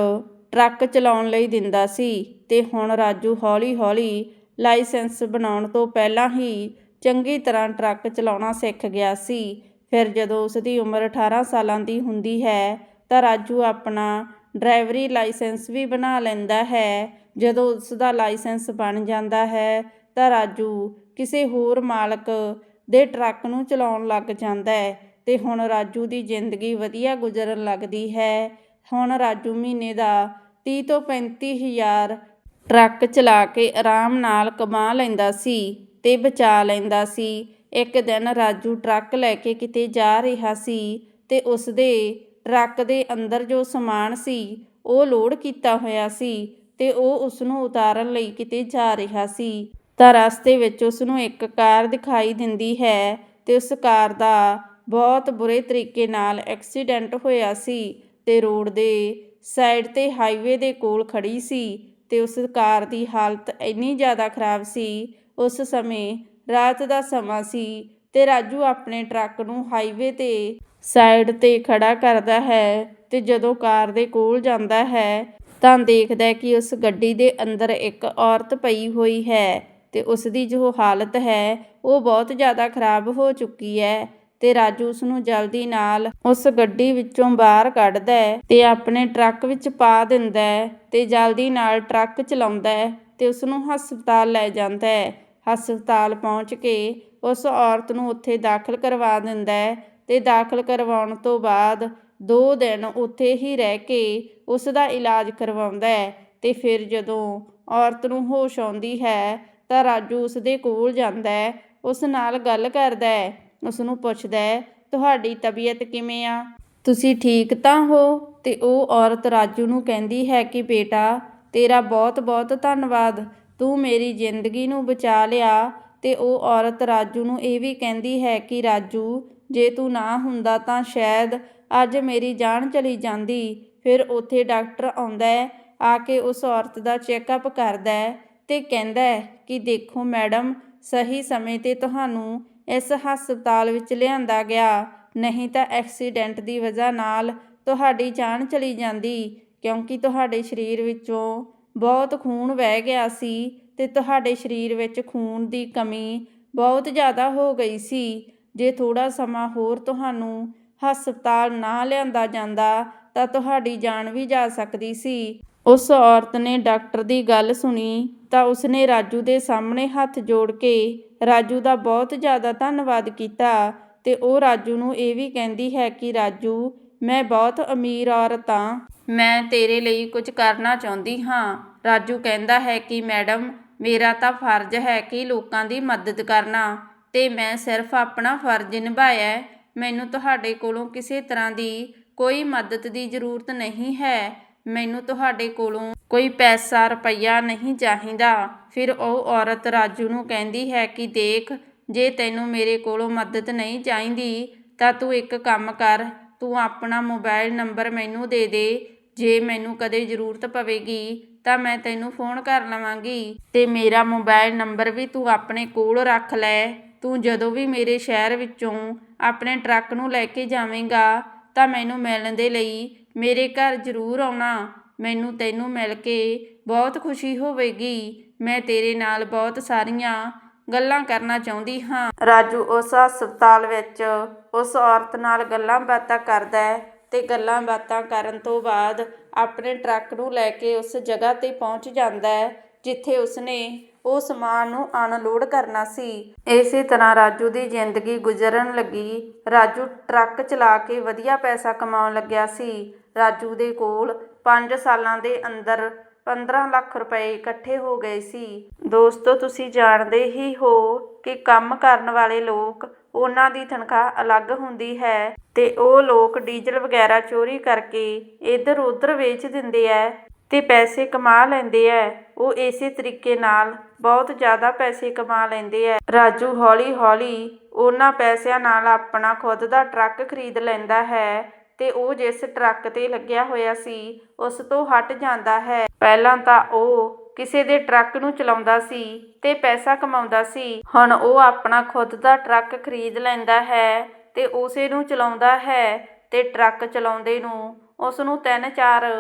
ਟਰੱਕ ਚਲਾਉਣ ਲਈ ਦਿੰਦਾ ਸੀ ਤੇ ਹੁਣ ਰਾਜੂ ਹੌਲੀ-ਹੌਲੀ ਲਾਇਸੈਂਸ ਬਣਾਉਣ ਤੋਂ ਪਹਿਲਾਂ ਹੀ ਚੰਗੀ ਤਰ੍ਹਾਂ ਟਰੱਕ ਚਲਾਉਣਾ ਸਿੱਖ ਗਿਆ ਸੀ। ਫਿਰ ਜਦੋਂ ਉਸ ਦੀ ਉਮਰ 18 ਸਾਲਾਂ ਦੀ ਹੁੰਦੀ ਹੈ ਤਾਂ ਰਾਜੂ ਆਪਣਾ ਡਰਾਈਵਰੀ ਲਾਇਸੈਂਸ ਵੀ ਬਣਾ ਲੈਂਦਾ ਹੈ ਜਦੋਂ ਉਸ ਦਾ ਲਾਇਸੈਂਸ ਬਣ ਜਾਂਦਾ ਹੈ ਤਾਂ ਰਾਜੂ ਕਿਸੇ ਹੋਰ ਮਾਲਕ ਦੇ ਟਰੱਕ ਨੂੰ ਚਲਾਉਣ ਲੱਗ ਜਾਂਦਾ ਹੈ ਤੇ ਹੁਣ ਰਾਜੂ ਦੀ ਜ਼ਿੰਦਗੀ ਵਧੀਆ ਗੁਜ਼ਰਨ ਲੱਗਦੀ ਹੈ। ਹੁਣ ਰਾਜੂ ਮਹੀਨੇ ਦਾ 30 ਤੋਂ 35 ਹਜ਼ਾਰ ਟਰੱਕ ਚਲਾ ਕੇ ਆਰਾਮ ਨਾਲ ਕਮਾ ਲੈਂਦਾ ਸੀ ਤੇ ਬਚਾ ਲੈਂਦਾ ਸੀ। ਇੱਕ ਦਿਨ ਰਾਜੂ ਟਰੱਕ ਲੈ ਕੇ ਕਿਤੇ ਜਾ ਰਿਹਾ ਸੀ ਤੇ ਉਸ ਦੇ ਟਰੱਕ ਦੇ ਅੰਦਰ ਜੋ ਸਮਾਨ ਸੀ, ਉਹ ਲੋਡ ਕੀਤਾ ਹੋਇਆ ਸੀ ਤੇ ਉਹ ਉਸ ਨੂੰ ਉਤਾਰਨ ਲਈ ਕਿਤੇ ਜਾ ਰਿਹਾ ਸੀ। ਤਾਂ ਰਸਤੇ ਵਿੱਚ ਉਸ ਨੂੰ ਇੱਕ ਕਾਰ ਦਿਖਾਈ ਦਿੰਦੀ ਹੈ ਤੇ ਉਸ ਕਾਰ ਦਾ ਬਹੁਤ ਬੁਰੇ ਤਰੀਕੇ ਨਾਲ ਐਕਸੀਡੈਂਟ ਹੋਇਆ ਸੀ ਤੇ ਰੋਡ ਦੇ ਸਾਈਡ ਤੇ ਹਾਈਵੇ ਦੇ ਕੋਲ ਖੜੀ ਸੀ ਤੇ ਉਸ ਕਾਰ ਦੀ ਹਾਲਤ ਇੰਨੀ ਜ਼ਿਆਦਾ ਖਰਾਬ ਸੀ। ਉਸ ਸਮੇਂ ਰਾਤ ਦਾ ਸਮਾਂ ਸੀ ਤੇ ਰਾਜੂ ਆਪਣੇ ਟਰੱਕ ਨੂੰ ਹਾਈਵੇ ਤੇ ਸਾਈਡ ਤੇ ਖੜਾ ਕਰਦਾ ਹੈ ਤੇ ਜਦੋਂ ਕਾਰ ਦੇ ਕੋਲ ਜਾਂਦਾ ਹੈ ਤਾਂ ਦੇਖਦਾ ਕਿ ਉਸ ਗੱਡੀ ਦੇ ਅੰਦਰ ਇੱਕ ਔਰਤ ਪਈ ਹੋਈ ਹੈ ਤੇ ਉਸ ਦੀ ਜੋ ਹਾਲਤ ਹੈ, ਉਹ ਬਹੁਤ ਜ਼ਿਆਦਾ ਖਰਾਬ ਹੋ ਚੁੱਕੀ ਹੈ ਤੇ ਰਾਜੂ ਉਸ ਨੂੰ ਜਲਦੀ ਨਾਲ ਉਸ ਗੱਡੀ ਵਿੱਚੋਂ ਬਾਹਰ ਕੱਢਦਾ ਹੈ ਤੇ ਆਪਣੇ ਟਰੱਕ ਵਿੱਚ ਪਾ ਦਿੰਦਾ ਹੈ ਤੇ ਜਲਦੀ ਨਾਲ ਟਰੱਕ ਚਲਾਉਂਦਾ ਹੈ ਤੇ ਉਸ ਨੂੰ ਹਸਪਤਾਲ ਲੈ ਜਾਂਦਾ ਹੈ। ਹਸਪਤਾਲ ਪਹੁੰਚ ਕੇ ਉਸ ਔਰਤ ਨੂੰ ਉੱਥੇ ਦਾਖਲ ਕਰਵਾ ਦਿੰਦਾ ਹੈ ਤੇ ਦਾਖਲ ਕਰਵਾਉਣ ਤੋਂ ਬਾਅਦ ਦੋ ਦਿਨ ਉੱਥੇ ਹੀ ਰਹਿ ਕੇ ਉਸ ਦਾ ਇਲਾਜ ਕਰਵਾਉਂਦਾ ਹੈ ਤੇ ਫਿਰ ਜਦੋਂ ਔਰਤ ਨੂੰ ਹੋਸ਼ ਆਉਂਦੀ ਹੈ ਤਾਂ ਰਾਜੂ ਉਸ ਦੇ ਕੋਲ ਜਾਂਦਾ ਹੈ, ਉਸ ਨਾਲ ਗੱਲ ਕਰਦਾ ਹੈ ਉਸ ਨੂੰ ਪੁੱਛਦਾ ਹੈ, ਤੁਹਾਡੀ ਤਬੀਅਤ ਕਿਵੇਂ ਆ? ਤੁਸੀਂ ਠੀਕ ਤਾਂ ਹੋ? ਤੇ ਉਹ ਔਰਤ ਰਾਜੂ ਨੂੰ ਕਹਿੰਦੀ ਹੈ ਕਿ, ਬੇਟਾ, ਤੇਰਾ ਬਹੁਤ-ਬਹੁਤ ਧੰਨਵਾਦ, ਤੂੰ ਮੇਰੀ ਜ਼ਿੰਦਗੀ ਨੂੰ ਬਚਾ ਲਿਆ। ਤੇ ਉਹ ਔਰਤ ਰਾਜੂ ਨੂੰ ਇਹ ਵੀ ਕਹਿੰਦੀ ਹੈ ਕਿ, ਰਾਜੂ, ਜੇ ਤੂੰ ਨਾ ਹੁੰਦਾ ਤਾਂ ਸ਼ਾਇਦ ਅੱਜ ਮੇਰੀ ਜਾਨ ਚਲੀ ਜਾਂਦੀ, ਫਿਰ ਉੱਥੇ ਡਾਕਟਰ ਆਉਂਦਾ ਹੈ, ਆ ਕੇ ਉਸ ਔਰਤ ਦਾ ਚੈੱਕਅਪ ਕਰਦਾ ਹੈ ਤੇ ਕਹਿੰਦਾ ਹੈ ਕਿ ਦੇਖੋ ਮੈਡਮ, ਸਹੀ ਸਮੇਂ ਤੇ ਤੁਹਾਨੂੰ ਇਸ ਹਸਪਤਾਲ ਵਿੱਚ ਲਿਆਂਦਾ ਗਿਆ, ਨਹੀਂ ਤਾਂ ਐਕਸੀਡੈਂਟ ਦੀ ਵਜ੍ਹਾ ਨਾਲ ਤੁਹਾਡੀ ਜਾਨ ਚਲੀ ਜਾਂਦੀ, ਕਿਉਂਕਿ ਤੁਹਾਡੇ ਸਰੀਰ ਵਿੱਚੋਂ ਬਹੁਤ ਖੂਨ ਵਹਿ ਗਿਆ ਸੀ ਤੇ ਤੁਹਾਡੇ ਸਰੀਰ ਵਿੱਚ ਖੂਨ ਦੀ ਕਮੀ ਬਹੁਤ ਜ਼ਿਆਦਾ ਹੋ ਗਈ ਸੀ, ਜੇ ਥੋੜਾ ਸਮਾਂ ਹੋਰ ਤੁਹਾਨੂੰ ਹਸਪਤਾਲ ਨਾ ਲਿਆਂਦਾ ਜਾਂਦਾ ਤਾਂ ਤੁਹਾਡੀ ਜਾਨ ਵੀ ਜਾ ਸਕਦੀ ਸੀ। ਉਸ ਔਰਤ ਨੇ ਡਾਕਟਰ ਦੀ ਗੱਲ ਸੁਣੀ ਤਾਂ ਉਸਨੇ ਰਾਜੂ ਦੇ ਸਾਹਮਣੇ ਹੱਥ ਜੋੜ ਕੇ ਰਾਜੂ ਦਾ ਬਹੁਤ ਜ਼ਿਆਦਾ ਧੰਨਵਾਦ ਕੀਤਾ ਤੇ ਉਹ ਰਾਜੂ ਨੂੰ ਇਹ ਵੀ ਕਹਿੰਦੀ ਹੈ ਕਿ, ਰਾਜੂ, ਮੈਂ ਬਹੁਤ ਅਮੀਰ ਔਰਤ ਹਾਂ ਮੈਂ ਤੇਰੇ ਲਈ ਕੁਝ ਕਰਨਾ ਚਾਹੁੰਦੀ ਹਾਂ। ਰਾਜੂ ਕਹਿੰਦਾ ਹੈ ਕਿ, ਮੈਡਮ, ਮੇਰਾ ਤਾਂ ਫਰਜ਼ ਹੈ ਕਿ ਲੋਕਾਂ ਦੀ ਮਦਦ ਕਰਨਾ ਤੇ ਮੈਂ ਸਿਰਫ ਆਪਣਾ ਫਰਜ਼ ਨਿਭਾਇਆ ਮੈਨੂੰ ਤੁਹਾਡੇ ਕੋਲੋਂ ਕਿਸੇ ਤਰ੍ਹਾਂ ਦੀ ਕੋਈ ਮਦਦ ਦੀ ਜ਼ਰੂਰਤ ਨਹੀਂ ਹੈ। ਮੈਨੂੰ ਤੁਹਾਡੇ ਕੋਲੋਂ ਕੋਈ ਪੈਸਾ, ਰੁਪਈਆ ਨਹੀਂ ਚਾਹੀਦਾ। ਫਿਰ ਉਹ ਔਰਤ ਰਾਜੂ ਨੂੰ ਕਹਿੰਦੀ ਹੈ ਕਿ ਦੇਖ, ਜੇ ਤੈਨੂੰ ਮੇਰੇ ਕੋਲੋਂ ਮਦਦ ਨਹੀਂ ਚਾਹੀਦੀ, ਤਾਂ ਤੂੰ ਇੱਕ ਕੰਮ ਕਰ। ਤੂੰ ਆਪਣਾ ਮੋਬਾਈਲ ਨੰਬਰ ਮੈਨੂੰ ਦੇ ਦੇ। ਜੇ ਮੈਨੂੰ ਕਦੇ ਜ਼ਰੂਰਤ ਪਵੇਗੀ, ਤਾਂ ਮੈਂ ਤੈਨੂੰ ਫੋਨ ਕਰ ਲਵਾਂਗੀ। ਤੇ ਮੇਰਾ ਮੋਬਾਈਲ ਨੰਬਰ ਵੀ ਤੂੰ ਆਪਣੇ ਕੋਲ ਰੱਖ ਲੈ। ਤੂੰ ਜਦੋਂ ਵੀ ਮੇਰੇ ਸ਼ਹਿਰ ਵਿੱਚੋਂ ਆਪਣੇ ਟਰੱਕ ਨੂੰ ਲੈ ਕੇ ਜਾਵੇਂਗਾ, ਤਾਂ ਮੈਨੂੰ ਮਿਲਣ ਦੇ ਲਈ ਮੇਰੇ ਘਰ ਜ਼ਰੂਰ ਆਉਣਾ। ਮੈਨੂੰ ਤੈਨੂੰ ਮਿਲ ਕੇ ਬਹੁਤ ਖੁਸ਼ੀ ਹੋਵੇਗੀ। ਮੈਂ ਤੇਰੇ ਨਾਲ ਬਹੁਤ ਸਾਰੀਆਂ ਗੱਲਾਂ ਕਰਨਾ ਚਾਹੁੰਦੀ ਹਾਂ। ਰਾਜੂ ਉਸ ਹਸਪਤਾਲ ਵਿੱਚ ਉਸ ਔਰਤ ਨਾਲ ਗੱਲਾਂ ਬਾਤਾਂ ਕਰਦਾ ਹੈ ਤੇ ਗੱਲਾਂ ਬਾਤਾਂ ਕਰਨ ਤੋਂ ਬਾਅਦ ਆਪਣੇ ਟਰੱਕ ਨੂੰ ਲੈ ਕੇ ਉਸ ਜਗ੍ਹਾ ਤੇ ਪਹੁੰਚ ਜਾਂਦਾ ਹੈ, ਜਿੱਥੇ ਉਸਨੇ ਉਹ ਸਮਾਨ ਨੂੰ ਅਨਲੋਡ ਕਰਨਾ ਸੀ। ਇਸੇ ਤਰ੍ਹਾਂ ਰਾਜੂ ਦੀ ਜ਼ਿੰਦਗੀ ਗੁਜ਼ਰਨ ਲੱਗੀ। ਰਾਜੂ ਟਰੱਕ ਚਲਾ ਕੇ ਵਧੀਆ ਪੈਸਾ ਕਮਾਉਣ ਲੱਗਿਆ ਸੀ। ਰਾਜੂ ਦੇ ਕੋਲ 5 ਸਾਲਾਂ ਦੇ ਅੰਦਰ 15 ਲੱਖ ਰੁਪਏ ਇਕੱਠੇ ਹੋ ਗਏ ਸੀ। ਦੋਸਤੋ, ਤੁਸੀਂ ਜਾਣਦੇ ਹੀ ਹੋ ਕਿ ਕੰਮ ਕਰਨ ਵਾਲੇ ਲੋਕ ਉਹਨਾਂ ਦੀ ਤਨਖਾਹ ਅਲੱਗ ਹੁੰਦੀ ਹੈ ਤੇ ਉਹ ਲੋਕ ਡੀਜ਼ਲ ਵਗੈਰਾ ਚੋਰੀ ਕਰਕੇ ਇੱਧਰ ਉੱਧਰ ਵੇਚ ਦਿੰਦੇ ਐ ਤੇ ਪੈਸੇ ਕਮਾ ਲੈਂਦੇ ਐ। ਉਹ ਇਸੇ ਤਰੀਕੇ ਨਾਲ ਬਹੁਤ ਜ਼ਿਆਦਾ ਪੈਸੇ ਕਮਾ ਲੈਂਦੇ ਐ। ਰਾਜੂ ਹੌਲੀ ਹੌਲੀ ਉਹਨਾਂ ਪੈਸਿਆਂ ਨਾਲ ਆਪਣਾ ਖੁਦ ਦਾ ਟਰੱਕ ਖਰੀਦ ਲੈਂਦਾ ਹੈ ਤੇ ਉਹ ਜਿਸ ਟਰੱਕ ਤੇ ਲੱਗਿਆ ਹੋਇਆ ਸੀ, ਉਸ ਤੋਂ ਹਟ ਜਾਂਦਾ ਹੈ। ਪਹਿਲਾਂ ਤਾਂ ਉਹ ਕਿਸੇ ਦੇ ਟਰੱਕ ਨੂੰ ਚਲਾਉਂਦਾ ਸੀ ਤੇ ਪੈਸਾ ਕਮਾਉਂਦਾ ਸੀ। ਹੁਣ ਉਹ ਆਪਣਾ ਖੁਦ ਦਾ ਟਰੱਕ ਖਰੀਦ ਲੈਂਦਾ ਹੈ ਤੇ ਉਸੇ ਨੂੰ ਚਲਾਉਂਦਾ ਹੈ ਤੇ ਟਰੱਕ ਚਲਾਉਂਦੇ ਨੂੰ ਉਸ ਨੂੰ 3-4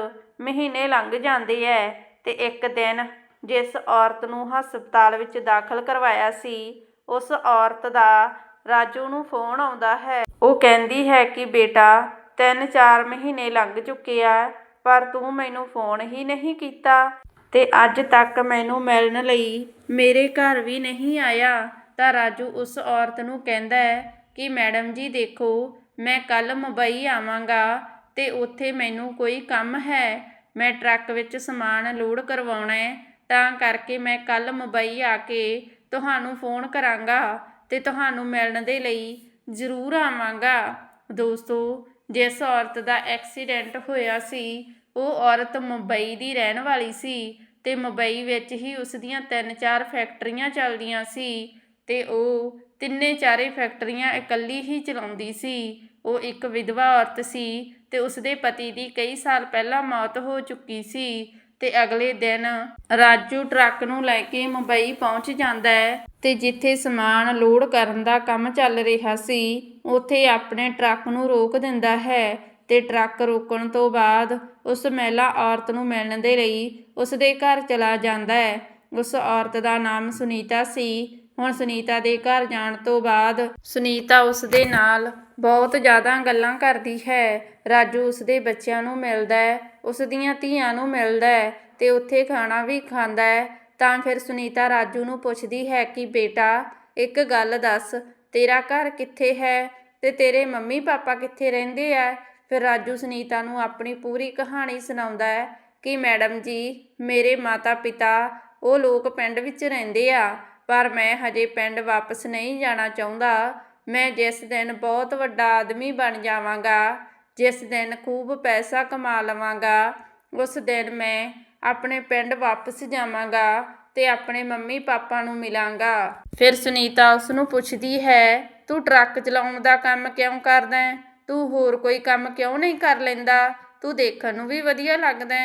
ਮਹੀਨੇ ਲੰਘ ਜਾਂਦੇ ਐ ਤੇ ਇੱਕ ਦਿਨ ਜਿਸ ਔਰਤ ਨੂੰ ਹਸਪਤਾਲ ਵਿੱਚ ਦਾਖਲ ਕਰਵਾਇਆ ਸੀ, ਉਸ ਔਰਤ ਦਾ ਰਾਜੂ ਨੂੰ ਫੋਨ ਆਉਂਦਾ ਹੈ। ਉਹ ਕਹਿੰਦੀ ਹੈ ਕਿ ਬੇਟਾ 3-4 ਮਹੀਨੇ ਲੰਘ ਚੁੱਕੇ ਆ, ਪਰ ਤੂੰ ਮੈਨੂੰ ਫੋਨ ਹੀ ਨਹੀਂ ਕੀਤਾ। ਤੇ ਅੱਜ ਤੱਕ ਮੈਨੂੰ ਮਿਲਣ ਲਈ ਮੇਰੇ ਘਰ ਵੀ ਨਹੀਂ ਆਇਆ। ਤਾਂ ਰਾਜੂ ਉਸ ਔਰਤ ਨੂੰ ਕਹਿੰਦਾ ਹੈ ਕਿ, ਮੈਡਮ ਜੀ, ਦੇਖੋ, ਮੈਂ ਕੱਲ ਮੁੰਬਈ ਆਵਾਂਗਾ ਤੇ ਉੱਥੇ ਮੈਨੂੰ ਕੋਈ ਕੰਮ ਹੈ। ਮੈਂ ਟਰੱਕ ਵਿੱਚ ਸਮਾਨ ਲੋਡ ਕਰਵਾਉਣਾ ਹੈ। ਤਾਂ ਕਰਕੇ ਮੈਂ ਕੱਲ ਮੁੰਬਈ ਆ ਕੇ ਤੁਹਾਨੂੰ ਫੋਨ ਕਰਾਂਗਾ ਤੇ ਤੁਹਾਨੂੰ ਮਿਲਣ ਦੇ ਲਈ ਜ਼ਰੂਰ ਆਵਾਂਗਾ। ਦੋਸਤੋ, ਜਿਸ ਔਰਤ ਦਾ ਐਕਸੀਡੈਂਟ ਹੋਇਆ ਸੀ, ਉਹ ਔਰਤ ਮੁੰਬਈ ਦੀ ਰਹਿਣ ਵਾਲੀ ਸੀ ਤੇ ਮੁੰਬਈ ਵਿੱਚ ਹੀ ਉਸ ਦੀਆਂ ਤਿੰਨ ਚਾਰ ਫੈਕਟਰੀਆਂ ਚੱਲਦੀਆਂ ਸੀ ਤੇ ਉਹ ਤਿੰਨੇ ਚਾਰੇ ਫੈਕਟਰੀਆਂ ਇਕੱਲੀ ਹੀ ਚਲਾਉਂਦੀ ਸੀ। ਉਹ ਇੱਕ ਵਿਧਵਾ ਔਰਤ ਸੀ ਤੇ ਉਸ ਦੇ ਪਤੀ ਦੀ ਕਈ ਸਾਲ ਪਹਿਲਾਂ ਮੌਤ ਹੋ ਚੁੱਕੀ ਸੀ। ਤੇ ਅਗਲੇ ਦਿਨ ਰਾਜੂ ਟਰੱਕ ਨੂੰ ਲੈ ਕੇ ਮੁੰਬਈ ਪਹੁੰਚ ਜਾਂਦਾ ਹੈ ਤੇ ਜਿੱਥੇ ਸਮਾਨ ਲੋਡ ਕਰਨ ਦਾ ਕੰਮ ਚੱਲ ਰਿਹਾ ਸੀ, ਉੱਥੇ ਆਪਣੇ ਟਰੱਕ ਨੂੰ ਰੋਕ ਦਿੰਦਾ ਹੈ ਤੇ ਟਰੱਕ ਰੋਕਣ ਤੋਂ ਬਾਅਦ ਉਸ ਮਹਿਲਾ ਔਰਤ ਨੂੰ ਮਿਲਣ ਦੇ ਲਈ ਉਸ ਦੇ ਘਰ ਚਲਾ ਜਾਂਦਾ ਹੈ। ਉਸ ਔਰਤ ਦਾ ਨਾਮ ਸੁਨੀਤਾ ਸੀ ਹੁਣ ਸੁਨੀਤਾ ਦੇ ਘਰ ਜਾਣ ਤੋਂ ਬਾਅਦ ਸੁਨੀਤਾ ਉਸ ਦੇ ਨਾਲ ਬਹੁਤ ਜ਼ਿਆਦਾ ਗੱਲਾਂ ਕਰਦੀ ਹੈ। ਰਾਜੂ ਉਸ ਦੇ ਬੱਚਿਆਂ ਨੂੰ ਮਿਲਦਾ ਹੈ ਉਸ ਦੀਆਂ ਧੀਆਂ ਨੂੰ ਮਿਲਦਾ ਹੈ ਤੇ ਉੱਥੇ ਖਾਣਾ ਵੀ ਖਾਂਦਾ ਹੈ। ਤਾਂ ਫਿਰ ਸੁਨੀਤਾ ਰਾਜੂ ਨੂੰ ਪੁੱਛਦੀ ਹੈ ਕਿ, ਬੇਟਾ, ਇੱਕ ਗੱਲ ਦੱਸ, ਤੇਰਾ ਘਰ ਕਿੱਥੇ ਹੈ ਤੇ ਤੇਰੇ ਮੰਮੀ ਪਾਪਾ ਕਿੱਥੇ ਰਹਿੰਦੇ ਆ? ਫਿਰ ਰਾਜੂ ਸੁਨੀਤਾ ਨੂੰ ਆਪਣੀ ਪੂਰੀ ਕਹਾਣੀ ਸੁਣਾਉਂਦਾ ਹੈ ਕਿ, ਮੈਡਮ ਜੀ, ਮੇਰੇ ਮਾਤਾ ਪਿਤਾ ਉਹ ਲੋਕ ਪਿੰਡ ਵਿੱਚ ਰਹਿੰਦੇ ਆ। ਪਰ ਮੈਂ ਹਜੇ ਪਿੰਡ ਵਾਪਸ ਨਹੀਂ ਜਾਣਾ ਚਾਹੁੰਦਾ। ਮੈਂ ਜਿਸ ਦਿਨ ਬਹੁਤ ਵੱਡਾ ਆਦਮੀ ਬਣ ਜਾਵਾਂਗਾ, ਜਿਸ ਦਿਨ ਖੂਬ ਪੈਸਾ ਕਮਾ ਲਵਾਂਗਾ, ਉਸ ਦਿਨ ਮੈਂ ਆਪਣੇ ਪਿੰਡ ਵਾਪਸ ਜਾਵਾਂਗਾ ਤੇ ਆਪਣੇ ਮੰਮੀ ਪਾਪਾ ਨੂੰ ਮਿਲਾਂਗਾ। ਫਿਰ ਸੁਨੀਤਾ ਉਸ ਨੂੰ ਪੁੱਛਦੀ ਹੈ, ਤੂੰ ਟਰੱਕ ਚਲਾਉਣ ਦਾ ਕੰਮ ਕਿਉਂ ਕਰਦਾ ਤੂੰ ਹੋਰ ਕੋਈ ਕੰਮ ਕਿਉਂ ਨਹੀਂ ਕਰ ਲੈਂਦਾ? ਤੂੰ ਦੇਖਣ ਨੂੰ ਵੀ ਵਧੀਆ ਲੱਗਦਾ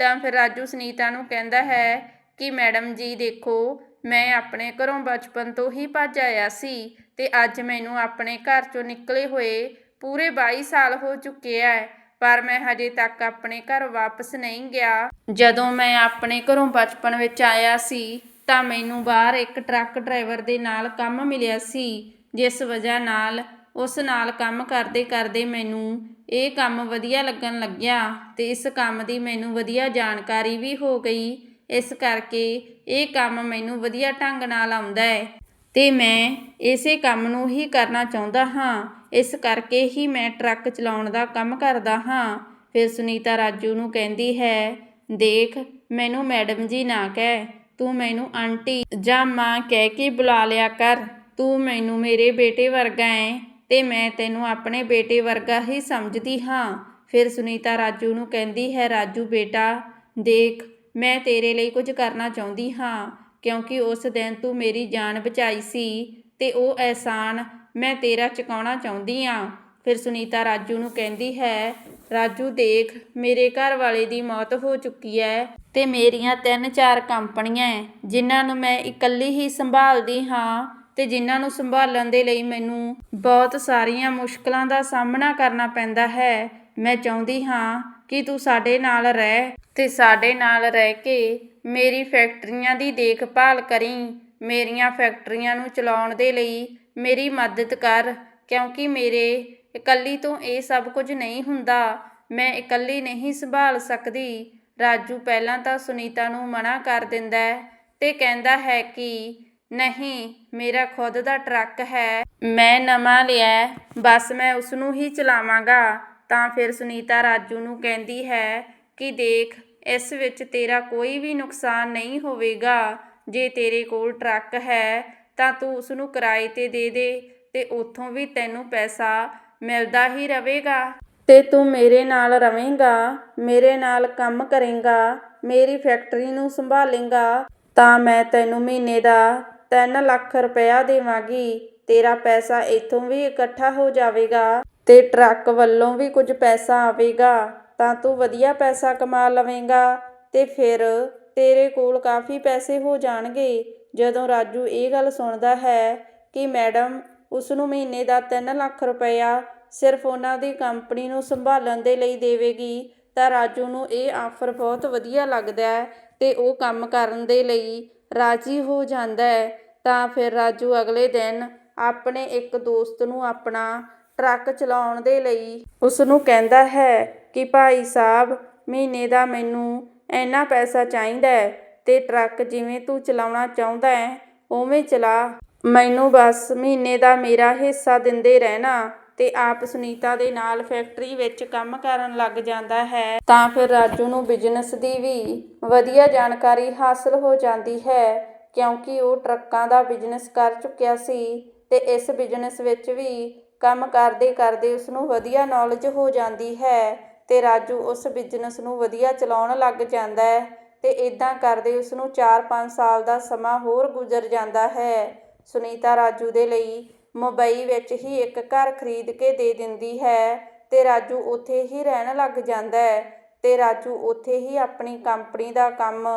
ਤਾਂ ਫਿਰ ਰਾਜੂ ਸੁਨੀਤਾ ਨੂੰ ਕਹਿੰਦਾ ਹੈ ਕਿ, ਮੈਡਮ ਜੀ, ਦੇਖੋ ਮੈਂ ਆਪਣੇ ਘਰੋਂ ਬਚਪਨ ਤੋਂ ਹੀ ਭੱਜ ਆਇਆ ਸੀ ਤੇ ਅੱਜ ਮੈਨੂੰ ਆਪਣੇ ਘਰ ਚੋਂ ਨਿਕਲੇ ਹੋਏ ਪੂਰੇ 22 ਸਾਲ ਹੋ ਚੁੱਕੇ ਐ, ਪਰ ਮੈਂ ਹਜੇ ਤੱਕ ਆਪਣੇ ਘਰ ਵਾਪਸ ਨਹੀਂ ਗਿਆ। ਜਦੋਂ ਮੈਂ ਆਪਣੇ ਘਰੋਂ ਬਚਪਨ ਵਿੱਚ ਆਇਆ ਸੀ, ਤਾਂ ਮੈਨੂੰ ਬਾਹਰ ਇੱਕ ਟਰੱਕ ਡਰਾਈਵਰ ਦੇ ਨਾਲ ਕੰਮ ਮਿਲਿਆ ਸੀ, ਜਿਸ ਵਜ੍ਹਾ ਨਾਲ ਉਸ ਨਾਲ ਕੰਮ ਕਰਦੇ ਕਰਦੇ ਮੈਨੂੰ ਇਹ ਕੰਮ ਵਧੀਆ ਲੱਗਣ ਲੱਗਿਆ ਤੇ ਇਸ ਕੰਮ ਦੀ ਮੈਨੂੰ ਵਧੀਆ ਜਾਣਕਾਰੀ ਵੀ ਹੋ ਗਈ। ਇਸ ਕਰਕੇ ਇਹ ਕੰਮ ਮੈਨੂੰ ਵਧੀਆ ਢੰਗ ਨਾਲ ਆਉਂਦਾ ਹੈ ਅਤੇ ਮੈਂ ਇਸੇ ਕੰਮ ਨੂੰ ਹੀ ਕਰਨਾ ਚਾਹੁੰਦਾ ਹਾਂ। ਇਸ ਕਰਕੇ ਹੀ ਮੈਂ ਟਰੱਕ ਚਲਾਉਣ ਦਾ ਕੰਮ ਕਰਦਾ ਹਾਂ। ਫਿਰ ਸੁਨੀਤਾ ਰਾਜੂ ਨੂੰ ਕਹਿੰਦੀ ਹੈ, ਦੇਖ, ਮੈਨੂੰ ਮੈਡਮ ਜੀ ਨਾ ਕਹਿ, ਤੂੰ ਮੈਨੂੰ ਆਂਟੀ ਜਾਂ ਮਾਂ ਕਹਿ ਕੇ ਬੁਲਾ ਲਿਆ ਕਰ। ਤੂੰ ਮੈਨੂੰ ਮੇਰੇ ਬੇਟੇ ਵਰਗਾ ਹੈ ਤੇ ਮੈਂ ਤੈਨੂੰ ਆਪਣੇ ਬੇਟੇ ਵਰਗਾ ਹੀ ਸਮਝਦੀ ਹਾਂ। ਫਿਰ ਸੁਨੀਤਾ ਰਾਜੂ ਨੂੰ ਕਹਿੰਦੀ ਹੈ, ਰਾਜੂ ਬੇਟਾ, ਦੇਖ ਮੈਂ ਤੇਰੇ ਲਈ ਕੁਝ ਕਰਨਾ ਚਾਹੁੰਦੀ ਹਾਂ, ਕਿਉਂਕਿ ਉਸ ਦਿਨ ਤੂੰ ਮੇਰੀ ਜਾਨ ਬਚਾਈ ਸੀ ਤੇ ਉਹ ਅਹਿਸਾਨ ਮੈਂ ਤੇਰਾ ਚੁਕਾਉਣਾ ਚਾਹੁੰਦੀ ਹਾਂ। ਫਿਰ ਸੁਨੀਤਾ ਰਾਜੂ ਨੂੰ ਕਹਿੰਦੀ ਹੈ, ਰਾਜੂ ਦੇਖ, ਮੇਰੇ ਘਰ ਵਾਲੇ ਦੀ ਮੌਤ ਹੋ ਚੁੱਕੀ ਹੈ ਤੇ ਮੇਰੀਆਂ ਤਿੰਨ ਚਾਰ ਕੰਪਨੀਆਂ ਹੈ, ਜਿਨ੍ਹਾਂ ਨੂੰ ਮੈਂ ਇਕੱਲੀ ਹੀ ਸੰਭਾਲਦੀ ਹਾਂ ਤੇ ਜਿਨ੍ਹਾਂ ਨੂੰ ਸੰਭਾਲਣ ਦੇ ਲਈ ਮੈਨੂੰ ਬਹੁਤ ਸਾਰੀਆਂ ਮੁਸ਼ਕਲਾਂ ਦਾ ਸਾਹਮਣਾ ਕਰਨਾ ਪੈਂਦਾ ਹੈ। ਮੈਂ ਚਾਹੁੰਦੀ ਹਾਂ ਕਿ ਤੂੰ ਸਾਡੇ ਨਾਲ ਰਹਿ ਤੇ ਸਾਡੇ ਨਾਲ ਰਹਿ ਕੇ ਮੇਰੀ ਫੈਕਟਰੀਆਂ ਦੀ ਦੇਖਭਾਲ ਕਰੀ, ਮੇਰੀਆਂ ਫੈਕਟਰੀਆਂ ਨੂੰ ਚਲਾਉਣ ਦੇ ਲਈ ਮੇਰੀ ਮਦਦ ਕਰ, ਕਿਉਂਕਿ ਮੇਰੇ ਇਕੱਲੀ ਤੋਂ ਇਹ ਸਭ ਕੁਝ ਨਹੀਂ ਹੁੰਦਾ, ਮੈਂ ਇਕੱਲੀ ਨਹੀਂ ਸੰਭਾਲ ਸਕਦੀ। ਰਾਜੂ ਪਹਿਲਾਂ ਤਾਂ ਸੁਨੀਤਾ ਨੂੰ ਮਨਾ ਕਰ ਦਿੰਦਾ ਹੈ ਤੇ ਕਹਿੰਦਾ ਹੈ ਕਿ ਨਹੀਂ, ਮੇਰਾ ਖੁਦ ਦਾ ਟਰੱਕ ਹੈ, ਮੈਂ ਨਵਾਂ ਲਿਆ ਬਸ ਮੈਂ ਉਸ ਨੂੰ ਹੀ ਚਲਾਵਾਂਗਾ। ਤਾਂ ਫਿਰ ਸੁਨੀਤਾ ਰਾਜੂ ਨੂੰ ਕਹਿੰਦੀ ਹੈ ਕਿ ਦੇਖ, ਇਸ ਵਿੱਚ ਤੇਰਾ ਕੋਈ ਵੀ ਨੁਕਸਾਨ ਨਹੀਂ ਹੋਵੇਗਾ। ਜੇ ਤੇਰੇ ਕੋਲ ਟਰੱਕ ਹੈ, ਤਾਂ ਤੂੰ ਉਸ ਨੂੰ ਕਿਰਾਏ ਤੇ ਦੇ ਦੇ ਤੇ ਉੱਥੋਂ ਵੀ ਤੈਨੂੰ ਪੈਸਾ ਮਿਲਦਾ ਹੀ ਰਹੇਗਾ ਤੇ ਤੂੰ ਮੇਰੇ ਨਾਲ ਰਵੇਂਗਾ, ਮੇਰੇ ਨਾਲ ਕੰਮ ਕਰੇਂਗਾ, ਮੇਰੀ ਫੈਕਟਰੀ ਨੂੰ ਸੰਭਾਲੇਂਗਾ, ਤਾਂ ਮੈਂ ਤੈਨੂੰ ਮਹੀਨੇ ਦਾ 3 ਲੱਖ ਰੁਪਇਆ ਦੇਵਾਂਗੀ, ਤੇਰਾ ਪੈਸਾ ਇੱਥੋਂ ਵੀ ਇਕੱਠਾ ਹੋ ਜਾਵੇਗਾ ਤੇ ਟਰੱਕ ਵੱਲੋਂ ਵੀ ਕੁਝ ਪੈਸਾ ਆਵੇਗਾ। ਤਾਂ ਤੂੰ ਵਧੀਆ ਪੈਸਾ ਕਮਾ ਲਵੇਂਗਾ ਤੇ ਫਿਰ ਤੇਰੇ ਕੋਲ ਕਾਫੀ ਪੈਸੇ ਹੋ ਜਾਣਗੇ। ਜਦੋਂ ਰਾਜੂ ਇਹ ਗੱਲ ਸੁਣਦਾ ਹੈ ਕਿ ਮੈਡਮ ਉਸ ਨੂੰ ਮਹੀਨੇ ਦਾ 3 ਲੱਖ ਰੁਪਇਆ ਸਿਰਫ ਉਹਨਾਂ ਦੀ ਕੰਪਨੀ ਨੂੰ ਸੰਭਾਲਣ ਦੇ ਲਈ ਦੇਵੇਗੀ, ਤਾਂ ਰਾਜੂ ਨੂੰ ਇਹ ਆਫਰ ਬਹੁਤ ਵਧੀਆ ਲੱਗਦਾ ਹੈ ਤੇ ਉਹ ਕੰਮ ਕਰਨ ਦੇ ਲਈ ਰਾਜੀ ਹੋ ਜਾਂਦਾ ਹੈ। ਤਾਂ ਫਿਰ ਰਾਜੂ ਅਗਲੇ ਦਿਨ ਆਪਣੇ ਇੱਕ ਦੋਸਤ ਨੂੰ ਆਪਣਾ ਟਰੱਕ ਚਲਾਉਣ ਦੇ ਲਈ ਉਸ ਨੂੰ ਕਹਿੰਦਾ ਹੈ ਕਿ ਭਾਈ ਸਾਹਿਬ ਮਹੀਨੇ ਦਾ ਮੈਨੂੰ ਇੰਨਾ ਪੈਸਾ ਚਾਹੀਦਾ ਅਤੇ ਟਰੱਕ ਜਿਵੇਂ ਤੂੰ ਚਲਾਉਣਾ ਚਾਹੁੰਦਾ ਹੈ, ਉਵੇਂ ਚਲਾ। ਮੈਨੂੰ ਬਸ ਮਹੀਨੇ ਦਾ ਮੇਰਾ ਹਿੱਸਾ ਦਿੰਦੇ ਰਹਿਣਾ ਅਤੇ ਆਪ ਸੁਨੀਤਾ ਦੇ ਨਾਲ ਫੈਕਟਰੀ ਵਿੱਚ ਕੰਮ ਕਰਨ ਲੱਗ ਜਾਂਦਾ ਹੈ। ਤਾਂ ਫਿਰ ਰਾਜੂ ਨੂੰ ਬਿਜ਼ਨਸ ਦੀ ਵੀ ਵਧੀਆ ਜਾਣਕਾਰੀ ਹਾਸਲ ਹੋ ਜਾਂਦੀ ਹੈ, ਕਿਉਂਕਿ ਉਹ ਟਰੱਕਾਂ ਦਾ ਬਿਜ਼ਨਸ ਕਰ ਚੁੱਕਿਆ ਸੀ ਅਤੇ ਇਸ ਬਿਜ਼ਨਸ ਵਿੱਚ ਵੀ ਕੰਮ ਕਰਦੇ ਕਰਦੇ ਉਸ ਨੂੰ ਵਧੀਆ ਨੌਲੇਜ ਹੋ ਜਾਂਦੀ ਹੈ। ਤੇ ਰਾਜੂ ਉਸ ਬਿਜ਼ਨਸ ਨੂੰ ਵਧੀਆ ਚਲਾਉਣ ਲੱਗ ਜਾਂਦਾ ਹੈ ਤੇ ਇਦਾਂ ਕਰਦੇ ਉਸ ਨੂੰ 4-5 ਸਾਲ ਦਾ ਸਮਾਂ ਹੋਰ ਗੁਜ਼ਰ ਜਾਂਦਾ ਹੈ। ਸੁਨੀਤਾ ਰਾਜੂ ਦੇ ਲਈ ਮੁੰਬਈ ਵਿੱਚ ਹੀ ਇੱਕ ਘਰ ਖਰੀਦ ਕੇ ਦੇ ਦਿੰਦੀ ਹੈ ਤੇ ਰਾਜੂ ਉੱਥੇ ਹੀ ਰਹਿਣ ਲੱਗ ਜਾਂਦਾ ਹੈ ਤੇ ਰਾਜੂ ਉੱਥੇ ਹੀ ਆਪਣੀ ਕੰਪਨੀ ਦਾ ਕੰਮ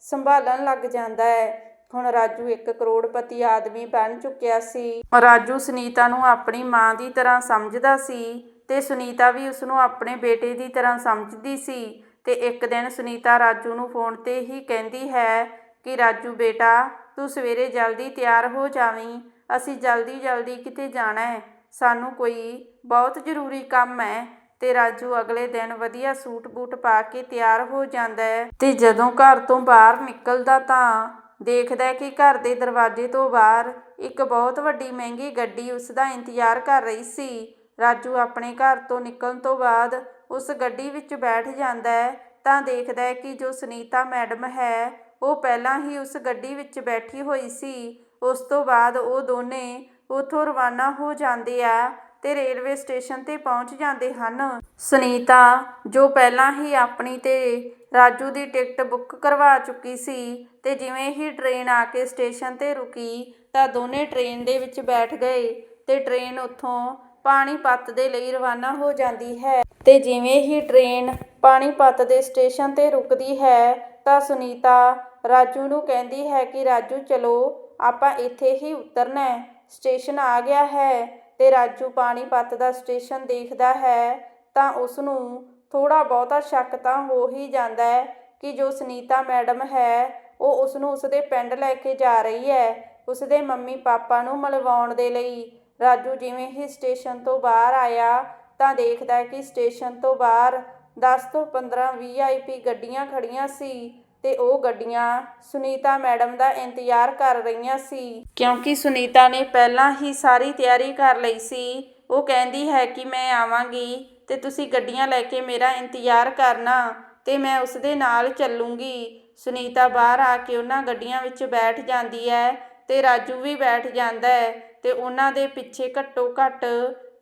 ਸੰਭਾਲਣ ਲੱਗ ਜਾਂਦਾ ਹੈ। ਹੁਣ ਰਾਜੂ ਇੱਕ ਕਰੋੜਪਤੀ ਆਦਮੀ ਬਣ ਚੁੱਕਿਆ ਸੀ। ਰਾਜੂ ਸੁਨੀਤਾ ਨੂੰ ਆਪਣੀ ਮਾਂ ਦੀ ਤਰ੍ਹਾਂ ਸਮਝਦਾ ਸੀ ਤੇ ਸੁਨੀਤਾ ਵੀ ਉਸ ਨੂੰ ਆਪਣੇ ਬੇਟੇ ਦੀ ਤਰ੍ਹਾਂ ਸਮਝਦੀ ਸੀ ਤੇ ਇੱਕ ਦਿਨ ਸੁਨੀਤਾ ਰਾਜੂ ਨੂੰ ਫੋਨ ਤੇ ਹੀ ਕਹਿੰਦੀ ਹੈ ਕਿ, ਰਾਜੂ ਬੇਟਾ, ਤੂੰ ਸਵੇਰੇ ਜਲਦੀ ਤਿਆਰ ਹੋ ਜਾਵੀਂ। ਅਸੀਂ ਜਲਦੀ ਜਲਦੀ ਕਿਤੇ ਜਾਣਾ ਹੈ। ਸਾਨੂੰ ਕੋਈ ਬਹੁਤ ਜ਼ਰੂਰੀ ਕੰਮ ਹੈ ਤੇ ਰਾਜੂ ਅਗਲੇ ਦਿਨ ਵਧੀਆ ਸੂਟ ਬੂਟ ਪਾ ਕੇ ਤਿਆਰ ਹੋ ਜਾਂਦਾ ਹੈ। ਤੇ ਜਦੋਂ ਘਰ ਤੋਂ ਬਾਹਰ ਨਿਕਲਦਾ ਤਾਂ ਦੇਖਦਾ ਹੈ ਕਿ ਘਰ ਦੇ ਦਰਵਾਜ਼ੇ ਤੋਂ ਬਾਹਰ ਇੱਕ ਬਹੁਤ ਵੱਡੀ ਮਹਿੰਗੀ ਗੱਡੀ ਉਸ ਦਾ ਇੰਤਜ਼ਾਰ ਕਰ ਰਹੀ ਸੀ। ਰਾਜੂ ਆਪਣੇ ਘਰ ਤੋਂ ਨਿਕਲਣ ਤੋਂ ਬਾਅਦ ਉਸ ਗੱਡੀ ਵਿੱਚ ਬੈਠ ਜਾਂਦਾ ਹੈ, ਤਾਂ ਦੇਖਦਾ ਹੈ ਕਿ ਜੋ ਸੁਨੀਤਾ ਮੈਡਮ ਹੈ, ਉਹ ਪਹਿਲਾਂ ਹੀ ਉਸ ਗੱਡੀ ਵਿੱਚ ਬੈਠੀ ਹੋਈ ਸੀ। ਉਸ ਤੋਂ ਬਾਅਦ ਉਹ ਦੋਨੇ ਉਥੋਂ ਰਵਾਨਾ ਹੋ ਜਾਂਦੇ ਆ ਤੇ ਰੇਲਵੇ ਸਟੇਸ਼ਨ ਤੇ ਪਹੁੰਚ ਜਾਂਦੇ ਹਨ। ਸੁਨੀਤਾ, ਜੋ ਪਹਿਲਾਂ ਹੀ ਆਪਣੀ ਤੇ ਰਾਜੂ ਦੀ ਟਿਕਟ ਬੁੱਕ ਕਰਵਾ ਚੁੱਕੀ ਸੀ ਤੇ ਜਿਵੇਂ ਹੀ ਟ੍ਰੇਨ ਆ ਕੇ ਸਟੇਸ਼ਨ ਤੇ ਰੁਕੀ, ਤਾਂ ਦੋਨੇ ਟ੍ਰੇਨ ਦੇ ਵਿੱਚ ਬੈਠ ਗਏ ਤੇ ਟ੍ਰੇਨ ਉੱਥੋਂ ਪਾਣੀਪਤ ਦੇ ਲਈ ਰਵਾਨਾ ਹੋ ਜਾਂਦੀ ਹੈ। ਤੇ ਜਿਵੇਂ ਹੀ ਟ੍ਰੇਨ ਪਾਣੀਪਤ ਦੇ ਸਟੇਸ਼ਨ ਤੇ ਰੁਕਦੀ ਹੈ, ਤਾਂ ਸੁਨੀਤਾ ਰਾਜੂ ਨੂੰ ਕਹਿੰਦੀ ਹੈ ਕਿ, ਰਾਜੂ, ਚਲੋ, ਆਪਾਂ ਇੱਥੇ ਹੀ ਉਤਰਨਾ ਹੈ। ਸਟੇਸ਼ਨ ਆ ਗਿਆ ਹੈ ਤੇ ਰਾਜੂ ਪਾਣੀਪਤ ਦਾ ਸਟੇਸ਼ਨ ਦੇਖਦਾ ਹੈ, ਤਾਂ ਉਸ ਨੂੰ ਥੋੜਾ ਬਹੁਤਾ ਸ਼ੱਕ ਤਾਂ ਹੋ ਹੀ ਜਾਂਦਾ ਹੈ ਕਿ ਜੋ ਸੁਨੀਤਾ ਮੈਡਮ ਹੈ, ਉਹ ਉਸ ਨੂੰ ਉਸਦੇ ਪਿੰਡ ਲੈ ਕੇ ਜਾ ਰਹੀ ਹੈ। ਉਸਦੇ ਮੰਮੀ ਪਾਪਾ ਨੂੰ ਮਿਲਵਾਉਣ ਦੇ ਲਈ ਰਾਜੂ, ਜਿਵੇਂ ਹੀ ਸਟੇਸ਼ਨ ਤੋਂ ਬਾਹਰ ਆਇਆ ਤਾਂ ਦੇਖਦਾ ਕਿ ਸਟੇਸ਼ਨ ਤੋਂ ਬਾਹਰ 10 ਤੋਂ 15 ਵੀਆਈਪੀ ਗੱਡੀਆਂ ਖੜੀਆਂ ਸੀ ਤੇ ਉਹ ਗੱਡੀਆਂ ਸੁਨੀਤਾ ਮੈਡਮ ਦਾ ਇੰਤਜ਼ਾਰ ਕਰ ਰਹੀਆਂ ਸੀ। ਕਿਉਂਕਿ ਸੁਨੀਤਾ ਨੇ ਪਹਿਲਾਂ ਹੀ ਸਾਰੀ ਤਿਆਰੀ ਕਰ ਲਈ ਸੀ। ਉਹ ਕਹਿੰਦੀ ਹੈ ਕਿ ਮੈਂ ਆਵਾਂਗੀ ਤੇ ਤੁਸੀਂ ਗੱਡੀਆਂ ਲੈ ਕੇ ਮੇਰਾ ਇੰਤਜ਼ਾਰ ਕਰਨਾ ਤੇ ਮੈਂ ਉਸ ਦੇ ਨਾਲ ਚੱਲੂੰਗੀ। ਸੁਨੀਤਾ ਬਾਹਰ ਆ ਕੇ ਉਹਨਾਂ ਗੱਡੀਆਂ ਵਿੱਚ ਬੈਠ ਜਾਂਦੀ ਹੈ ਤੇ ਰਾਜੂ ਵੀ ਬੈਠ ਜਾਂਦਾ ਹੈ। ਅਤੇ ਉਹਨਾਂ ਦੇ ਪਿੱਛੇ ਘੱਟੋ ਘੱਟ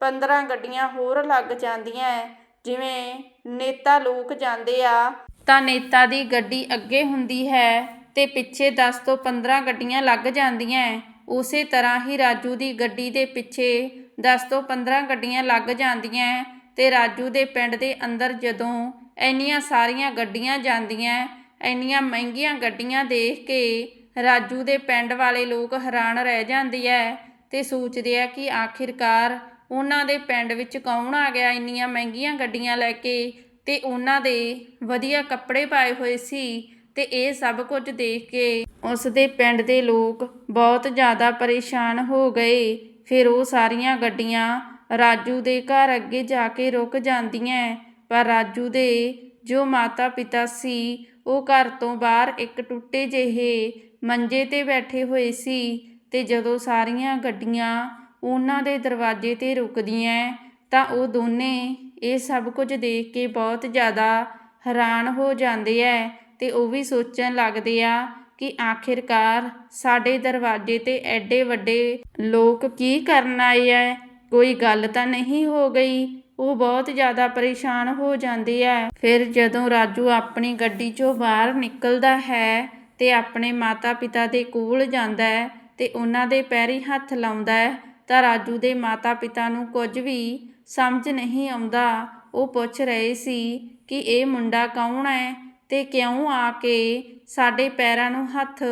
15 ਗੱਡੀਆਂ ਹੋਰ ਲੱਗ ਜਾਂਦੀਆਂ ਹੈ। ਜਿਵੇਂ ਨੇਤਾ ਲੋਕ ਜਾਂਦੇ ਆ ਤਾਂ ਨੇਤਾ ਦੀ ਗੱਡੀ ਅੱਗੇ ਹੁੰਦੀ ਹੈ ਅਤੇ ਪਿੱਛੇ ਦਸ ਤੋਂ 15 ਗੱਡੀਆਂ ਲੱਗ ਜਾਂਦੀਆਂ ਹੈ। ਉਸੇ ਤਰ੍ਹਾਂ ਹੀ ਰਾਜੂ ਦੀ ਗੱਡੀ ਦੇ ਪਿੱਛੇ 10 ਤੋਂ 15 ਗੱਡੀਆਂ ਲੱਗ ਜਾਂਦੀਆਂ ਹੈ ਤੇ ਰਾਜੂ ਦੇ ਪਿੰਡ ਦੇ ਅੰਦਰ ਜਦੋਂ ਇੰਨੀਆਂ ਸਾਰੀਆਂ ਗੱਡੀਆਂ ਜਾਂਦੀਆਂ, ਇੰਨੀਆਂ ਮਹਿੰਗੀਆਂ ਗੱਡੀਆਂ ਦੇਖ ਕੇ ਰਾਜੂ ਦੇ ਪਿੰਡ ਵਾਲੇ ਲੋਕ ਹੈਰਾਨ ਰਹਿ ਜਾਂਦੇ ਐ ਤੇ ਸੋਚਦੇ ਆ ਕਿ ਆਖਿਰਕਾਰ ਉਹਨਾਂ ਦੇ ਪਿੰਡ ਵਿੱਚ ਕੌਣ ਆ ਗਿਆ ਇੰਨੀਆਂ ਮਹਿੰਗੀਆਂ ਗੱਡੀਆਂ ਲੈ ਕੇ? ਤੇ ਉਹਨਾਂ ਦੇ ਵਧੀਆ ਕੱਪੜੇ ਪਾਏ ਹੋਏ ਸੀ ਤੇ ਇਹ ਸਭ ਕੁਝ ਦੇਖ ਕੇ ਉਸ ਦੇ ਪਿੰਡ ਦੇ ਲੋਕ ਬਹੁਤ ਜ਼ਿਆਦਾ ਪਰੇਸ਼ਾਨ ਹੋ ਗਏ। ਫਿਰ ਉਹ ਸਾਰੀਆਂ ਗੱਡੀਆਂ ਰਾਜੂ ਦੇ ਘਰ ਅੱਗੇ ਜਾ ਕੇ ਰੁਕ ਜਾਂਦੀਆਂ। ਪਰ ਰਾਜੂ ਦੇ ਜੋ ਮਾਤਾ ਪਿਤਾ ਸੀ, ਉਹ ਘਰ ਤੋਂ ਬਾਹਰ ਇੱਕ ਟੁੱਟੇ ਜਿਹੇ ਮੰਜੇ ਤੇ ਬੈਠੇ ਹੋਏ ਸੀ। ਅਤੇ ਜਦੋਂ ਸਾਰੀਆਂ ਗੱਡੀਆਂ ਉਹਨਾਂ ਦੇ ਦਰਵਾਜ਼ੇ ਤੇ ਰੁਕਦੀਆਂ ਤਾਂ ਉਹ ਦੋਨੇ ਇਹ ਸਭ ਕੁਝ ਦੇਖ ਕੇ ਬਹੁਤ ਜ਼ਿਆਦਾ ਹੈਰਾਨ ਹੋ ਜਾਂਦੇ ਹੈ ਅਤੇ ਉਹ ਵੀ ਸੋਚਣ ਲੱਗਦੇ ਆ ਕਿ ਆਖਿਰਕਾਰ ਸਾਡੇ ਦਰਵਾਜ਼ੇ ਤੇ ਐਡੇ ਵੱਡੇ ਲੋਕ ਕੀ ਕਰਨ ਆਏ ਐ। ਕੋਈ ਗੱਲ ਤਾਂ ਨਹੀਂ ਹੋ ਗਈ। ਉਹ ਬਹੁਤ ਜ਼ਿਆਦਾ ਪਰੇਸ਼ਾਨ ਹੋ ਜਾਂਦੇ ਹੈ ਫਿਰ ਜਦੋਂ ਰਾਜੂ ਆਪਣੀ ਗੱਡੀ 'ਚੋਂ ਬਾਹਰ ਨਿਕਲਦਾ ਹੈ ਤੇ ਆਪਣੇ ਮਾਤਾ-ਪਿਤਾ ਦੇ ਕੋਲ ਜਾਂਦਾ ਹੈ ਤੇ ਉਹਨਾਂ ਦੇ ਪੈਰੀ ਹੱਥ ਲਾਉਂਦਾ ਹੈ, ਤਾਂ ਰਾਜੂ ਦੇ ਮਾਤਾ-ਪਿਤਾ ਨੂੰ ਕੁਝ ਵੀ ਸਮਝ ਨਹੀਂ ਆਉਂਦਾ। ਉਹ ਪੁੱਛ ਰਹੇ ਸੀ ਕਿ ਇਹ ਮੁੰਡਾ ਕੌਣ ਹੈ ਤੇ ਕਿਉਂ ਆ ਕੇ ਸਾਡੇ ਪੈਰਾਂ ਨੂੰ ਹੱਥ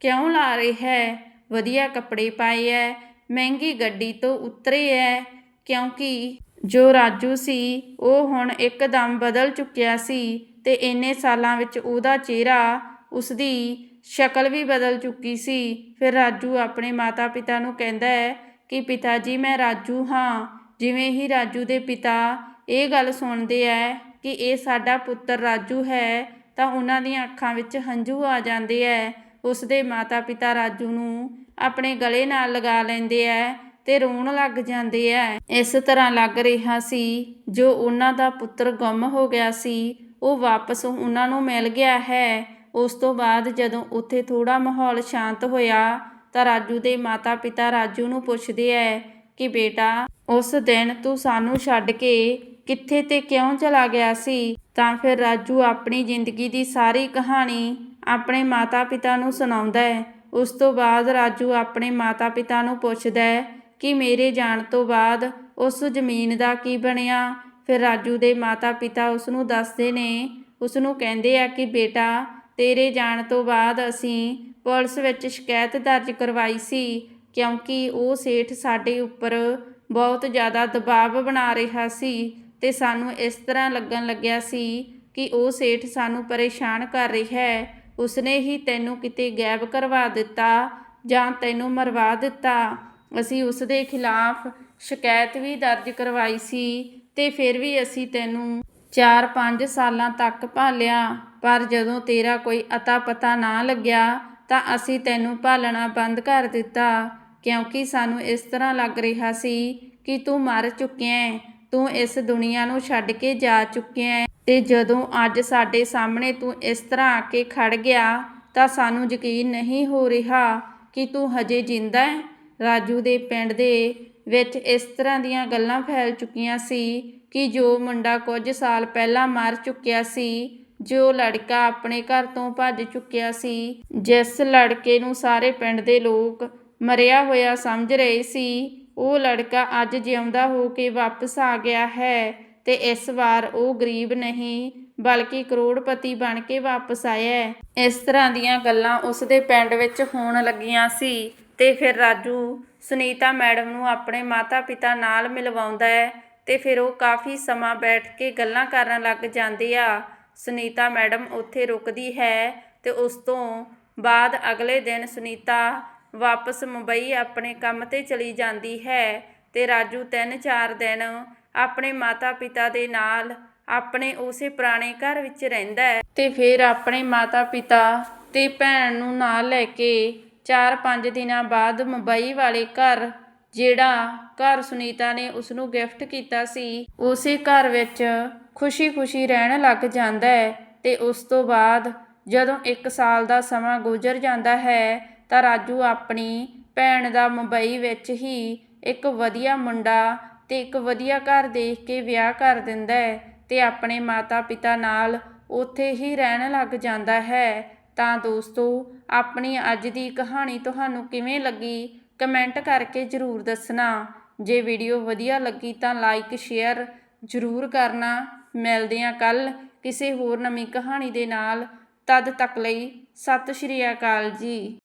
ਕਿਉਂ ਲਾ ਰਿਹਾ ਹੈ? ਵਧੀਆ ਕੱਪੜੇ ਪਾਏ ਐ, ਮਹਿੰਗੀ ਗੱਡੀ ਤੋਂ ਉਤਰੇ ਐ, ਕਿਉਂਕਿ ਜੋ ਰਾਜੂ ਸੀ, ਉਹ ਹੁਣ ਇੱਕਦਮ ਬਦਲ ਚੁੱਕਿਆ ਸੀ ਤੇ ਇੰਨੇ ਸਾਲਾਂ ਵਿੱਚ ਉਹਦਾ ਚਿਹਰਾ ਉਸਦੀ ਸ਼ਕਲ ਵੀ ਬਦਲ ਚੁੱਕੀ ਸੀ। ਫਿਰ ਰਾਜੂ ਆਪਣੇ ਮਾਤਾ-ਪਿਤਾ ਨੂੰ ਕਹਿੰਦਾ ਹੈ ਕਿ ਪਿਤਾ ਜੀ ਮੈਂ ਰਾਜੂ ਹਾਂ। ਜਿਵੇਂ ਹੀ ਰਾਜੂ ਦੇ ਪਿਤਾ ਇਹ ਗੱਲ ਸੁਣਦੇ ਹੈ ਕਿ ਇਹ ਸਾਡਾ ਪੁੱਤਰ ਰਾਜੂ ਹੈ, ਤਾਂ ਉਹਨਾਂ ਦੀਆਂ ਅੱਖਾਂ ਵਿੱਚ ਹੰਝੂ ਆ ਜਾਂਦੇ ਐ। ਉਸ ਦੇ ਮਾਤਾ-ਪਿਤਾ ਰਾਜੂ ਨੂੰ ਆਪਣੇ ਗਲੇ ਨਾਲ ਲਗਾ ਲੈਂਦੇ ਐ ਤੇ ਰੋਣ ਲੱਗ ਜਾਂਦੇ ਐ। ਇਸ ਤਰ੍ਹਾਂ ਲੱਗ ਰਿਹਾ ਸੀ, ਜੋ ਉਹਨਾਂ ਦਾ ਪੁੱਤਰ ਗੁੰਮ ਹੋ ਗਿਆ ਸੀ, ਉਹ ਵਾਪਸ ਉਹਨਾਂ ਨੂੰ ਮਿਲ ਗਿਆ ਹੈ। ਉਸ ਤੋਂ ਬਾਅਦ ਜਦੋਂ ਉੱਥੇ ਥੋੜ੍ਹਾ ਮਾਹੌਲ ਸ਼ਾਂਤ ਹੋਇਆ ਤਾਂ ਰਾਜੂ ਦੇ ਮਾਤਾ-ਪਿਤਾ ਰਾਜੂ ਨੂੰ ਪੁੱਛਦੇ ਐ ਕਿ ਬੇਟਾ, ਉਸ ਦਿਨ ਤੂੰ ਸਾਨੂੰ ਛੱਡ ਕੇ ਕਿੱਥੇ ਤੇ ਕਿਉਂ ਚਲਾ ਗਿਆ ਸੀ? ਤਾਂ ਫਿਰ ਰਾਜੂ ਆਪਣੀ ਜ਼ਿੰਦਗੀ ਦੀ ਸਾਰੀ ਕਹਾਣੀ ਆਪਣੇ ਮਾਤਾ-ਪਿਤਾ ਨੂੰ ਸੁਣਾਉਂਦਾ ਹੈ ਉਸ ਤੋਂ ਬਾਅਦ ਰਾਜੂ ਆਪਣੇ ਮਾਤਾ-ਪਿਤਾ ਨੂੰ ਪੁੱਛਦਾ ਹੈ ਕਿ ਮੇਰੇ ਜਾਣ ਤੋਂ ਬਾਅਦ ਉਸ ਜ਼ਮੀਨ ਦਾ ਕੀ ਬਣਿਆ? ਫਿਰ ਰਾਜੂ ਦੇ ਮਾਤਾ-ਪਿਤਾ ਉਸ ਨੂੰ ਦੱਸਦੇ ਨੇ, ਉਸ ਨੂੰ ਕਹਿੰਦੇ ਆ ਕਿ ਬੇਟਾ ਤੇਰੇ ਜਾਣ ਤੋਂ ਬਾਅਦ ਅਸੀਂ ਪੁਲਿਸ ਵਿੱਚ ਸ਼ਿਕਾਇਤ ਦਰਜ ਕਰਵਾਈ ਸੀ, ਕਿਉਂਕਿ ਉਹ ਸੇਠ ਸਾਡੇ ਉੱਪਰ ਬਹੁਤ ਜ਼ਿਆਦਾ ਦਬਾਅ ਬਣਾ ਰਿਹਾ ਸੀ ਤੇ ਸਾਨੂੰ ਇਸ ਤਰ੍ਹਾਂ ਲੱਗਣ ਲੱਗਿਆ ਸੀ ਕਿ ਉਹ ਸੇਠ ਸਾਨੂੰ ਪਰੇਸ਼ਾਨ ਕਰ ਰਿਹਾ ਹੈ। ਉਸਨੇ ਹੀ ਤੈਨੂੰ ਕਿਤੇ ਗਾਇਬ ਕਰਵਾ ਦਿੱਤਾ ਜਾਂ ਤੈਨੂੰ ਮਰਵਾ ਦਿੱਤਾ। ਅਸੀਂ ਉਸ ਦੇ ਖਿਲਾਫ ਸ਼ਿਕਾਇਤ ਵੀ ਦਰਜ ਕਰਵਾਈ ਸੀ ਤੇ ਫਿਰ ਵੀ ਅਸੀਂ ਤੈਨੂੰ 4-5 ਸਾਲਾਂ ਤੱਕ ਭਾਲਿਆ, ਪਰ ਜਦੋਂ ਤੇਰਾ ਕੋਈ ਅਤਾ ਪਤਾ ਨਾ ਲੱਗਿਆ, ਤਾਂ ਅਸੀਂ ਤੈਨੂੰ ਭਾਲਣਾ ਬੰਦ ਕਰ ਦਿੱਤਾ। ਕਿਉਂਕਿ ਸਾਨੂੰ ਇਸ ਤਰ੍ਹਾਂ ਲੱਗ ਰਿਹਾ ਸੀ ਕਿ ਤੂੰ ਮਰ ਚੁੱਕਿਆ ਹੈ ਤੂੰ ਇਸ ਦੁਨੀਆ ਨੂੰ ਛੱਡ ਕੇ ਜਾ ਚੁੱਕਿਆ ਹੈ ਤੇ ਜਦੋਂ ਅੱਜ ਸਾਡੇ ਸਾਹਮਣੇ ਤੂੰ ਇਸ ਤਰ੍ਹਾਂ ਆ ਕੇ ਖੜ ਗਿਆ, ਤਾਂ ਸਾਨੂੰ ਯਕੀਨ ਨਹੀਂ ਹੋ ਰਿਹਾ ਕਿ ਤੂੰ ਹਜੇ ਜਿੰਦਾ ਹੈ ਰਾਜੂ ਦੇ ਪਿੰਡ ਦੇ ਵਿੱਚ ਇਸ ਤਰ੍ਹਾਂ ਦੀਆਂ ਗੱਲਾਂ ਫੈਲ ਚੁੱਕੀਆਂ ਸੀ ਕਿ ਜੋ ਮੁੰਡਾ ਕੁਝ ਸਾਲ ਪਹਿਲਾਂ ਮਰ ਚੁੱਕਿਆ ਸੀ, ਜੋ ਲੜਕਾ ਆਪਣੇ ਘਰ ਤੋਂ ਭੱਜ ਚੁੱਕਿਆ ਸੀ, ਜਿਸ ਲੜਕੇ ਨੂੰ ਸਾਰੇ ਪਿੰਡ ਦੇ ਲੋਕ ਮਰਿਆ ਹੋਇਆ ਸਮਝ ਰਹੇ ਸੀ, ਉਹ ਲੜਕਾ ਅੱਜ ਜਿਉਂਦਾ ਹੋ ਕੇ ਵਾਪਸ ਆ ਗਿਆ ਹੈ ਤੇ ਇਸ ਵਾਰ ਉਹ ਗਰੀਬ ਨਹੀਂ, ਬਲਕਿ ਕਰੋੜਪਤੀ ਬਣ ਕੇ ਵਾਪਸ ਆਇਆ ਇਸ ਤਰ੍ਹਾਂ ਦੀਆਂ ਗੱਲਾਂ ਉਸ ਦੇ ਪਿੰਡ ਵਿੱਚ ਹੋਣ ਲੱਗੀਆਂ ਸੀ। ਅਤੇ ਫਿਰ ਰਾਜੂ ਸੁਨੀਤਾ ਮੈਡਮ ਨੂੰ ਆਪਣੇ ਮਾਤਾ-ਪਿਤਾ ਨਾਲ ਮਿਲਵਾਉਂਦਾ ਹੈ ਤੇ ਫਿਰ ਉਹ ਕਾਫੀ ਸਮਾਂ ਬੈਠ ਕੇ ਗੱਲਾਂ ਕਰਨ ਲੱਗ ਜਾਂਦੇ ਆ। ਸੁਨੀਤਾ ਮੈਡਮ ਉੱਥੇ ਰੁਕਦੀ ਹੈ ਅਤੇ ਉਸ ਤੋਂ ਬਾਅਦ ਅਗਲੇ ਦਿਨ ਸੁਨੀਤਾ ਵਾਪਸ ਮੁੰਬਈ ਆਪਣੇ ਕੰਮ ਤੇ ਚਲੀ ਜਾਂਦੀ ਹੈ ਅਤੇ ਰਾਜੂ ਤਿੰਨ ਚਾਰ ਦਿਨ ਆਪਣੇ ਮਾਤਾ-ਪਿਤਾ ਦੇ ਨਾਲ ਆਪਣੇ ਉਸੇ ਪੁਰਾਣੇ ਘਰ ਵਿੱਚ ਰਹਿੰਦਾ ਹੈ ਤੇ ਫਿਰ ਆਪਣੇ ਮਾਤਾ-ਪਿਤਾ ਅਤੇ ਭੈਣ ਨੂੰ ਨਾਲ ਲੈ ਕੇ 4-5 ਦਿਨਾਂ ਬਾਅਦ ਮੁੰਬਈ ਵਾਲੇ ਘਰ, ਜਿਹੜਾ ਘਰ ਸੁਨੀਤਾ ਨੇ ਉਸ ਨੂੰ ਗਿਫਟ ਕੀਤਾ ਸੀ, ਉਸੇ ਘਰ ਵਿੱਚ ਖੁਸ਼ੀ-ਖੁਸ਼ੀ ਰਹਿਣ ਲੱਗ ਜਾਂਦਾ ਹੈ ਤੇ ਉਸ ਤੋਂ ਬਾਅਦ ਜਦੋਂ 1 ਸਾਲ ਦਾ ਸਮਾਂ ਗੁਜ਼ਰ ਜਾਂਦਾ ਹੈ, ਤਾਂ ਰਾਜੂ ਆਪਣੀ ਭੈਣ ਦਾ ਮੁੰਬਈ ਵਿੱਚ ਹੀ ਇੱਕ ਵਧੀਆ ਮੁੰਡਾ ਤੇ ਇੱਕ ਵਧੀਆ ਘਰ ਦੇਖ ਕੇ ਵਿਆਹ ਕਰ ਦਿੰਦਾ ਹੈ ਤੇ ਆਪਣੇ ਮਾਤਾ-ਪਿਤਾ ਨਾਲ ਉੱਥੇ ਹੀ ਰਹਿਣ ਲੱਗ ਜਾਂਦਾ ਹੈ। ਤਾਂ ਦੋਸਤੋ, ਆਪਣੀ ਅੱਜ ਦੀ ਕਹਾਣੀ ਤੁਹਾਨੂੰ ਕਿਵੇਂ ਲੱਗੀ? ਕਮੈਂਟ ਕਰਕੇ ਜ਼ਰੂਰ ਦੱਸਣਾ। ਜੇ ਵੀਡੀਓ ਵਧੀਆ ਲੱਗੀ ਤਾਂ ਲਾਈਕ, ਸ਼ੇਅਰ ਜ਼ਰੂਰ ਕਰਨਾ। ਮਿਲਦੇ ਹਾਂ ਕੱਲ ਕਿਸੇ ਹੋਰ ਨਵੀਂ ਕਹਾਣੀ ਦੇ ਨਾਲ। ਤਦ ਤੱਕ ਲਈ ਸਤਿ ਸ਼੍ਰੀ ਅਕਾਲ ਜੀ।